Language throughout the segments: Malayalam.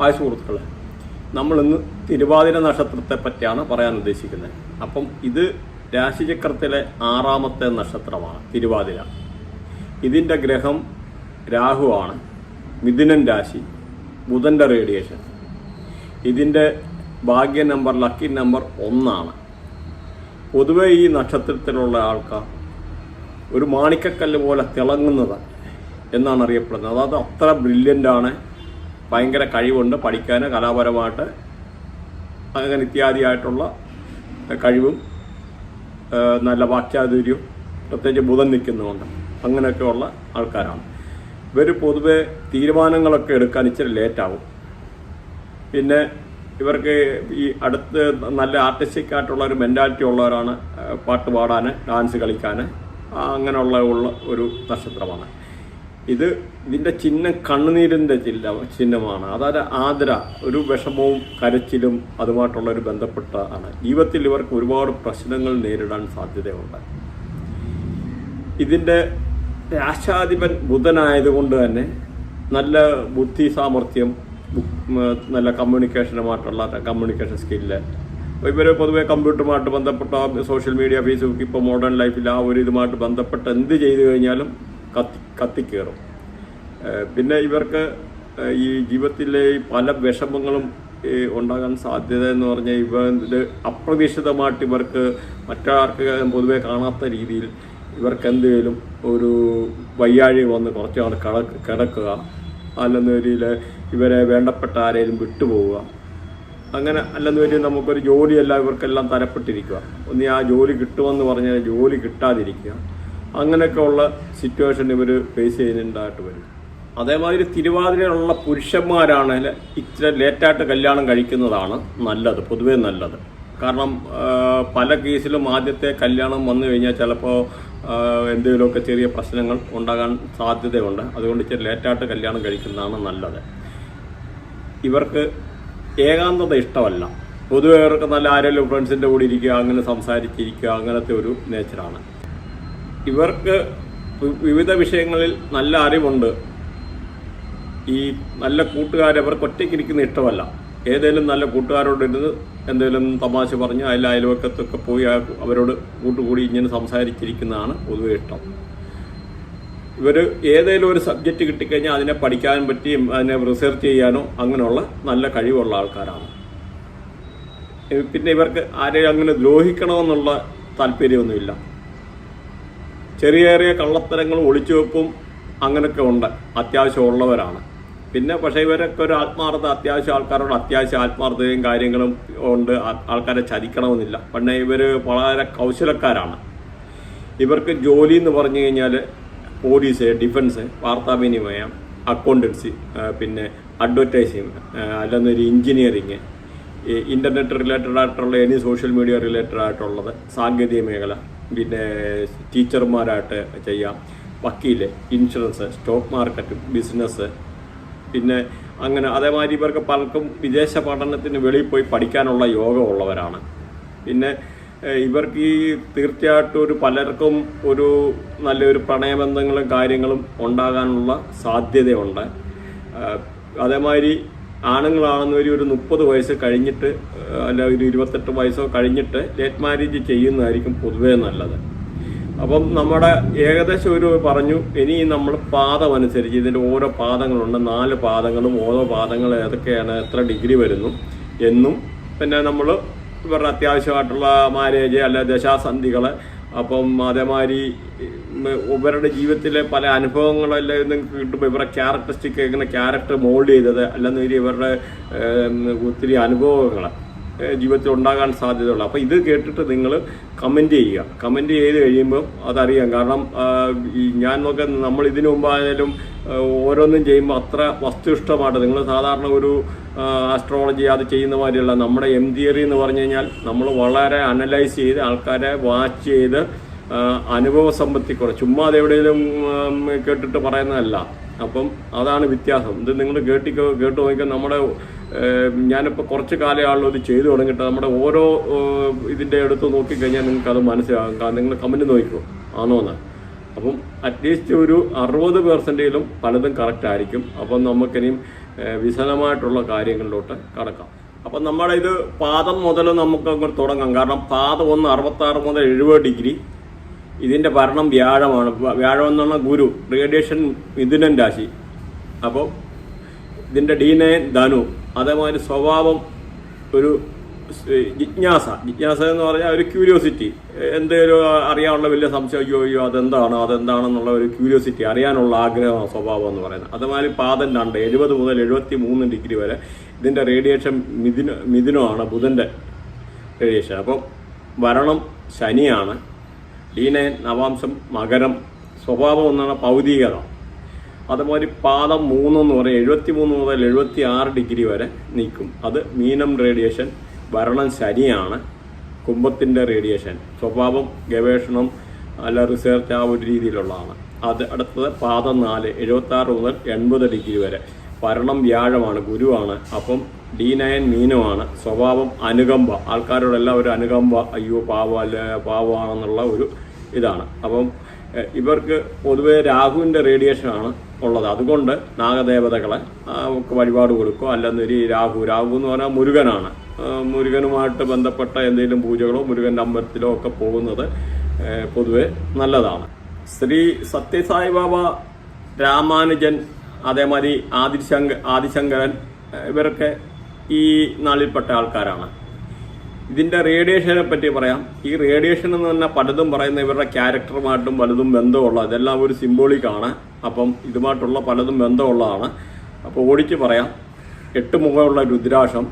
ഹായ് സുഹൃത്തുക്കളെ നമ്മളിന്ന് തിരുവാതിര നക്ഷത്രത്തെ പറ്റിയാണ് പറയാൻ ഉദ്ദേശിക്കുന്നത്. അപ്പം ഇത് രാശിചക്രത്തിലെ ആറാമത്തെ നക്ഷത്രമാണ് തിരുവാതിര. ഇതിന്റെ ഗ്രഹം രാഹുവാണ് മിഥുനൻ രാശി ബുധന്റെ റേഡിയേഷൻ. ഇതിന്റെ ഭാഗ്യ നമ്പർ ലക്കി നമ്പർ ഒന്നാണ്. പൊതുവെ ഈ നക്ഷത്രത്തിലുള്ള ആൾക്കാർ ഒരു മാണിക്കക്കല്ല് പോലെ തിളങ്ങുന്നത് എന്നാണ് അറിയപ്പെടുന്നത്. അതായത് അത്ര ബ്രില്യന്റ് ആണ് ഭയങ്കര കഴിവുണ്ട് പഠിക്കാൻ കലാപരമായിട്ട് അങ്ങനെ ഇത്യാദിയായിട്ടുള്ള കഴിവും നല്ല വാക്യാതുര്യവും പ്രത്യേകിച്ച് ബുധൻ നിൽക്കുന്നതുകൊണ്ട് അങ്ങനെയൊക്കെയുള്ള ആൾക്കാരാണ്. ഇവർ പൊതുവെ തീരുമാനങ്ങളൊക്കെ എടുക്കാൻ ഇച്ചിരി ലേറ്റാവും. പിന്നെ ഇവർക്ക് ഈ അടുത്ത് നല്ല ആർട്ടിസ്റ്റിക് ആയിട്ടുള്ള ഒരു മെന്റാലിറ്റി ഉള്ളവരാണ് പാട്ട് പാടാൻ ഡാൻസ് കളിക്കാൻ അങ്ങനെയുള്ള ഉള്ള ഒരു നക്ഷത്രമാണ്. ഇത് ഇതിന്റെ ചിഹ്നം കണ്ണുനീരിന്റെ ചില്ല ചിഹ്നമാണ്. അതായത് ആദര ഒരു വിഷമവും കരച്ചിലും അതുമായിട്ടുള്ള ഒരു ബന്ധപ്പെട്ട ആണ്. ജീവിതത്തിൽ ഇവർക്ക് ഒരുപാട് പ്രശ്നങ്ങൾ നേരിടാൻ സാധ്യതയുണ്ട്. ഇതിന്റെ രാശാധിപൻ ബുധനായതുകൊണ്ട് തന്നെ നല്ല ബുദ്ധി സാമർഥ്യം നല്ല കമ്മ്യൂണിക്കേഷനുമായിട്ടുള്ള കമ്മ്യൂണിക്കേഷൻ സ്കില്ല് ഇവർ പൊതുവെ കമ്പ്യൂട്ടറുമായിട്ട് ബന്ധപ്പെട്ട സോഷ്യൽ മീഡിയ ഫേസ്ബുക്ക് ഇപ്പോൾ മോഡേൺ ലൈഫിൽ ആ ഒരു ഇതുമായിട്ട് ബന്ധപ്പെട്ട് എന്ത് ചെയ്തു കഴിഞ്ഞാലും കത്തിക്കേറും. പിന്നെ ഇവർക്ക് ഈ ജീവിതത്തിലെ പല വിഷമങ്ങളും ഉണ്ടാകാൻ സാധ്യത എന്ന് പറഞ്ഞാൽ ഇവ അപ്രതീക്ഷിതമായിട്ട് ഇവർക്ക് മറ്റാർക്ക് പൊതുവെ കാണാത്ത രീതിയിൽ ഇവർക്ക് എന്തെങ്കിലും ഒരു വയ്യാഴി വന്ന് കുറച്ച് നാൾ കട കിടക്കുക അല്ലെന്ന രീതിയിൽ ഇവരെ വേണ്ടപ്പെട്ട ആരെങ്കിലും വിട്ടുപോവുക. അങ്ങനെ അല്ലെന്ന് വരി നമുക്കൊരു ജോലിയല്ല ഇവർക്കെല്ലാം തരപ്പെട്ടിരിക്കുക. ഒന്ന് ആ ജോലി കിട്ടുമെന്ന് പറഞ്ഞാൽ ജോലി കിട്ടാതിരിക്കുക. അങ്ങനെയൊക്കെ ഉള്ള സിറ്റുവേഷൻ ഇവർ ഫേസ് ചെയ്യുന്നുണ്ടായിട്ട് വരും. അതേമാതിരി തിരുവാതിരയിലുള്ള പുരുഷന്മാരാണെങ്കിൽ ഇച്ചിരി ലേറ്റായിട്ട് കല്യാണം കഴിക്കുന്നതാണ് നല്ലത് പൊതുവേ നല്ലത്. കാരണം പല കേസിലും ആദ്യത്തെ കല്യാണം വന്നു കഴിഞ്ഞാൽ ചിലപ്പോൾ എന്തെങ്കിലുമൊക്കെ ചെറിയ പ്രശ്നങ്ങൾ ഉണ്ടാകാൻ സാധ്യതയുണ്ട്. അതുകൊണ്ട് ഇച്ചിരി ലേറ്റായിട്ട് കല്യാണം കഴിക്കുന്നതാണ് നല്ലത്. ഇവർക്ക് ഏകാന്തത ഇഷ്ടമല്ല. പൊതുവെ ഇവർക്ക് നല്ല ആരെങ്കിലും ഫ്രണ്ട്സിന്റെ കൂടെ ഇരിക്കുക അങ്ങനെ സംസാരിച്ചിരിക്കുക അങ്ങനത്തെ ഒരു നേച്ചറാണ് ഇവർക്ക് വിവിധ വിഷയങ്ങളിൽ നല്ല അറിവുണ്ട്. ഈ നല്ല കൂട്ടുകാർ അവർക്ക് ഒറ്റയ്ക്കിരിക്കുന്ന ഇഷ്ടമല്ല. ഏതെങ്കിലും നല്ല കൂട്ടുകാരോട് ഇരുന്ന് എന്തെങ്കിലും തമാശ പറഞ്ഞ് അതിൽ അയൽവക്കത്തൊക്കെ പോയി അവരോട് കൂട്ടുകൂടി ഇങ്ങനെ സംസാരിച്ചിരിക്കുന്നതാണ് പൊതുവെ ഇഷ്ടം. ഇവർ ഏതെങ്കിലും ഒരു സബ്ജക്റ്റ് കിട്ടിക്കഴിഞ്ഞാൽ അതിനെ പഠിക്കാൻ പറ്റിയും അതിനെ റിസർച്ച് ചെയ്യാനോ അങ്ങനെയുള്ള നല്ല കഴിവുള്ള ആൾക്കാരാണ്. പിന്നെ ഇവർക്ക് ആരെയും അങ്ങനെ ദ്രോഹിക്കണമെന്നുള്ള താല്പര്യമൊന്നുമില്ല. ചെറിയ ചെറിയ കള്ളത്തരങ്ങളും ഒളിച്ചുവെപ്പും അങ്ങനെയൊക്കെ ഉണ്ട്. അത്യാവശ്യമുള്ളവരാണ് പിന്നെ പക്ഷേ ഇവരൊക്കെ ഒരു ആത്മാർത്ഥത അത്യാവശ്യം ആൾക്കാരോട് അത്യാവശ്യം ആത്മാർത്ഥതയും കാര്യങ്ങളും ഉണ്ട്. ആൾക്കാരെ ചതിക്കണമെന്നില്ല. പിന്നെ ഇവർ വളരെ കൗശലക്കാരാണ്. ഇവർക്ക് ജോലി എന്ന് പറഞ്ഞു കഴിഞ്ഞാൽ പോലീസ് ഡിഫൻസ് വാർത്താവിനിമയം അക്കൗണ്ടൻസി പിന്നെ അഡ്വർടൈസിങ് അല്ലെന്നൊരു എഞ്ചിനീയറിങ് ഇന്റർനെറ്റ് റിലേറ്റഡ് ആയിട്ടുള്ള എനി സോഷ്യൽ മീഡിയ റിലേറ്റഡ് ആയിട്ടുള്ളത് സാങ്കേതിക മേഖല. പിന്നെ ടീച്ചർമാരായിട്ട് ചെയ്യാം. വക്കീൽ ഇൻഷുറൻസ് സ്റ്റോക്ക് മാർക്കറ്റ് ബിസിനസ് പിന്നെ അങ്ങനെ അതേമാതിരി ഇവർക്ക് പലർക്കും വിദേശ പഠനത്തിന് വെളിയിൽ പോയി പഠിക്കാനുള്ള യോഗമുള്ളവരാണ്. പിന്നെ ഇവർക്ക് ഈ തീർച്ചയായിട്ടും ഒരു പലർക്കും ഒരു നല്ലൊരു പ്രണയബന്ധങ്ങളും കാര്യങ്ങളും ഉണ്ടാകാനുള്ള സാധ്യതയുണ്ട്. അതേമാതിരി ആണുങ്ങളാണെന്നൊരു ഒരു മുപ്പത് വയസ്സ് കഴിഞ്ഞിട്ട് അല്ല ഒരു ഇരുപത്തെട്ട് വയസ്സോ കഴിഞ്ഞിട്ട് ലേറ്റ് മാരേജ് ചെയ്യുന്നതായിരിക്കും പൊതുവേ നല്ലത്. അപ്പം നമ്മുടെ ഏകദേശം ഒരു പറഞ്ഞു ഇനി നമ്മൾ പാദം അനുസരിച്ച് ഇതിന്റെ ഓരോ പാദങ്ങളുണ്ട് നാല് പാദങ്ങളും ഓരോ പാദങ്ങൾ ഏതൊക്കെയാണ് എത്ര ഡിഗ്രി വരുന്നു എന്നും പിന്നെ നമ്മൾ ഇവരുടെ അത്യാവശ്യമായിട്ടുള്ള മാരേജ് അല്ലെ ദശാസന്ധികൾ അപ്പം അതേമാതിരി ഇവരുടെ ജീവിതത്തിലെ പല അനുഭവങ്ങളെല്ലാം നിങ്ങൾക്ക് കിട്ടുമ്പോൾ ഇവരുടെ ക്യാരക്ടറിസ്റ്റിക് എങ്ങനെ ക്യാരക്ടർ മോൾഡ് ചെയ്തത് അല്ലെന്ന് ഇവരുടെ ഒത്തിരി അനുഭവങ്ങൾ ജീവിതത്തിൽ ഉണ്ടാകാൻ സാധ്യതയുള്ളൂ. അപ്പോൾ ഇത് കേട്ടിട്ട് നിങ്ങൾ കമന്റ് ചെയ്യുക. കമന്റ് ചെയ്ത് കഴിയുമ്പോൾ അതറിയാം. കാരണം ഈ ഞാൻ നോക്ക നമ്മൾ ഇതിനു മുമ്പായാലും ഓരോന്നും ചെയ്യുമ്പോൾ അത്ര വസ്തുനിഷ്ഠമായിട്ട് നിങ്ങൾ സാധാരണ ഒരു ആസ്ട്രോളജി അത് ചെയ്യുന്ന മാതിരിയല്ല. നമ്മുടെ എം തിയറി എന്ന് പറഞ്ഞു കഴിഞ്ഞാൽ നമ്മൾ വളരെ അനലൈസ് ചെയ്ത് ആൾക്കാരെ വാച്ച് ചെയ്ത് അനുഭവ സമ്പത്തി സമ്പത്തിക്കുറ ചുമ്മാ അതെവിടെയെങ്കിലും കേട്ടിട്ട് പറയുന്നതല്ല. അപ്പം അതാണ് വ്യത്യാസം. ഇത് നിങ്ങൾ കേട്ടിക്കോ കേട്ട് നോക്കിയാൽ നമ്മുടെ ഞാനിപ്പോൾ കുറച്ച് കാലമാണല്ലോ ഇത് ചെയ്തു തുടങ്ങിയിട്ട്. നമ്മുടെ ഓരോ ഇതിന്റെ അടുത്ത് നോക്കിക്കഴിഞ്ഞാൽ നിങ്ങൾക്ക് അത് മനസ്സിലാകും. നിങ്ങൾ കമന്റ് നോക്കിക്കോ. ആണോന്ന് അപ്പം അറ്റ്ലീസ്റ്റ് ഒരു അറുപത് പെർസെന്റേലും പലതും കറക്റ്റ് ആയിരിക്കും. അപ്പം നമുക്കിനിയും വിശദമായിട്ടുള്ള കാര്യങ്ങളിലോട്ട് കടക്കാം. അപ്പം നമ്മുടെ ഇത് പാദം മുതൽ നമുക്ക് അങ്ങോട്ട് തുടങ്ങാം. കാരണം പാദം ഒന്ന് അറുപത്താറ് മുതൽ എഴുപത് ഡിഗ്രി ഇതിന്റെ ഭരണം വ്യാഴമാണ്. വ്യാഴം എന്ന് പറഞ്ഞാൽ ഗുരു. റേഡിയേഷൻ മിഥുനൻ രാശി. അപ്പോൾ ഇതിന്റെ ഡി നയൻ ധനു. അതേമാതിരി സ്വഭാവം ഒരു ജിജ്ഞാസ. ജിജ്ഞാസ എന്ന് പറഞ്ഞാൽ ഒരു ക്യൂരിയോസിറ്റി എന്തെങ്കിലും അറിയാനുള്ള വലിയ സംശയം അയ്യോ അയ്യോ അതെന്താണ്? അതെന്താണെന്നുള്ള ഒരു ക്യൂരിയോസിറ്റി അറിയാനുള്ള ആഗ്രഹമാണ് സ്വഭാവം എന്ന് പറയുന്നത്. അതേമാതിരി പാദം രണ്ട്. എഴുപത് മുതൽ എഴുപത്തി മൂന്ന് ഡിഗ്രി വരെ ഇതിന്റെ റേഡിയേഷൻ മിഥുന മിഥുനമാണ് ബുധന്റെ റേഡിയേഷൻ അപ്പം വരണം ശനിയാണ്. ഡി നവാംശം മകരം. സ്വഭാവം എന്നാണ് ഭൗതികത അതുപോലെ പാദം മൂന്നെന്ന് പറയും. എഴുപത്തി മൂന്ന് മുതൽ എഴുപത്തി ആറ് ഡിഗ്രി വരെ നീക്കും അത് മീനം റേഡിയേഷൻ വരണം ശനിയാണ് കുംഭത്തിന്റെ റേഡിയേഷൻ. സ്വഭാവം ഗവേഷണം അല്ല റിസർച്ച് ആ ഒരു രീതിയിലുള്ളതാണ്. അത് അടുത്തത് പാദം നാല് എഴുപത്തി ആറ് മുതൽ എൺപത് ഡിഗ്രി വരെ. ഭരണം വ്യാഴമാണ് ഗുരുവാണ്. അപ്പം ഡി നയൻ മീനമാണ്. സ്വഭാവം അനുകമ്പ. ആൾക്കാരോടെല്ലാം ഒരു അനുകമ്പ അയ്യോ പാവ അല്ല പാവമാണെന്നുള്ള ഒരു ഇതാണ്. അപ്പം ഇവർക്ക് പൊതുവെ രാഹുവിന്റെ റേഡിയേഷനാണ് ഉള്ളത്. അതുകൊണ്ട് നാഗദേവതകളെ വഴിപാട് കൊടുക്കുക അല്ലെന്നൊരു രാഹു രാഹു എന്ന് പറഞ്ഞാൽ മുരുകനാണ്. മുരുകനുമായിട്ട് ബന്ധപ്പെട്ട എന്തെങ്കിലും പൂജകളോ മുരുകന്റെ അമ്പലത്തിലോ ഒക്കെ പോകുന്നത് പൊതുവെ നല്ലതാണ്. ശ്രീ സത്യസായി ബാബ രാമാനുജൻ അതേമാതിരി ആദിശങ്ക ആദിശങ്കരൻ ഇവരൊക്കെ ഈ നാളിൽപ്പെട്ട ആൾക്കാരാണ്. ഇതിന്റെ റേഡിയേഷനെ പറ്റി പറയാം. ഈ റേഡിയേഷൻ എന്ന് പറഞ്ഞാൽ പലതും പറയുന്ന ഇവരുടെ ക്യാരക്ടറുമായിട്ടും പലതും ബന്ധമുള്ള ഇതെല്ലാം ഒരു സിംബോളിക്കാണ് അപ്പം ഇതുമായിട്ടുള്ള പലതും ബന്ധമുള്ളതാണ്. അപ്പോൾ ഓടിച്ച് പറയാം. എട്ട് മുഖമുള്ള രുദ്രാക്ഷം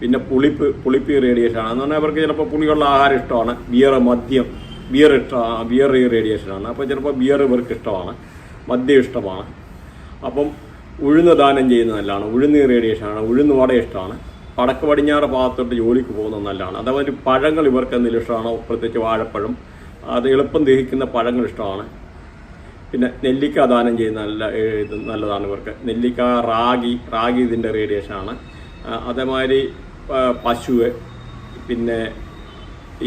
പിന്നെ പുളിപ്പ് പുളിപ്പ് റേഡിയേഷൻ ആണ്. എന്ന് പറഞ്ഞാൽ അവർക്ക് ചിലപ്പോൾ പുളിയുള്ള ആഹാരം ഇഷ്ടമാണ്. ബിയർ മദ്യം ബിയർ ഇഷ്ട ബിയർ റേഡിയേഷനാണ് അപ്പോൾ ചിലപ്പോൾ ബിയർ ഇവർക്ക് ഇഷ്ടമാണ്. മദ്യം ഇഷ്ടമാണ്. അപ്പം ഉഴുന്ന് ദാനം ചെയ്യുന്നതല്ലാണ് ഉഴുന്ന് റേഡിയേഷനാണ് ഉഴുന്ന് വട ഇഷ്ടമാണ്. വടക്ക് പടിഞ്ഞാറ് ഭാഗത്തോട്ട് ജോലിക്ക് പോകുന്നത് നല്ലതാണ് അതേപോലെ പഴങ്ങൾ ഇവർക്ക് എന്തെങ്കിലും ഇഷ്ടമാണോ? പ്രത്യേകിച്ച് വാഴപ്പഴം. അത് എളുപ്പം ദഹിക്കുന്ന പഴങ്ങൾ ഇഷ്ടമാണ്. പിന്നെ നെല്ലിക്ക ദാനം ചെയ്യുന്ന നല്ല ഇത് നല്ലതാണ് ഇവർക്ക്. നെല്ലിക്ക റാഗി റാഗി ഇതിന്റെ റേഡിയേഷനാണ് അതേമാതിരി പശു പിന്നെ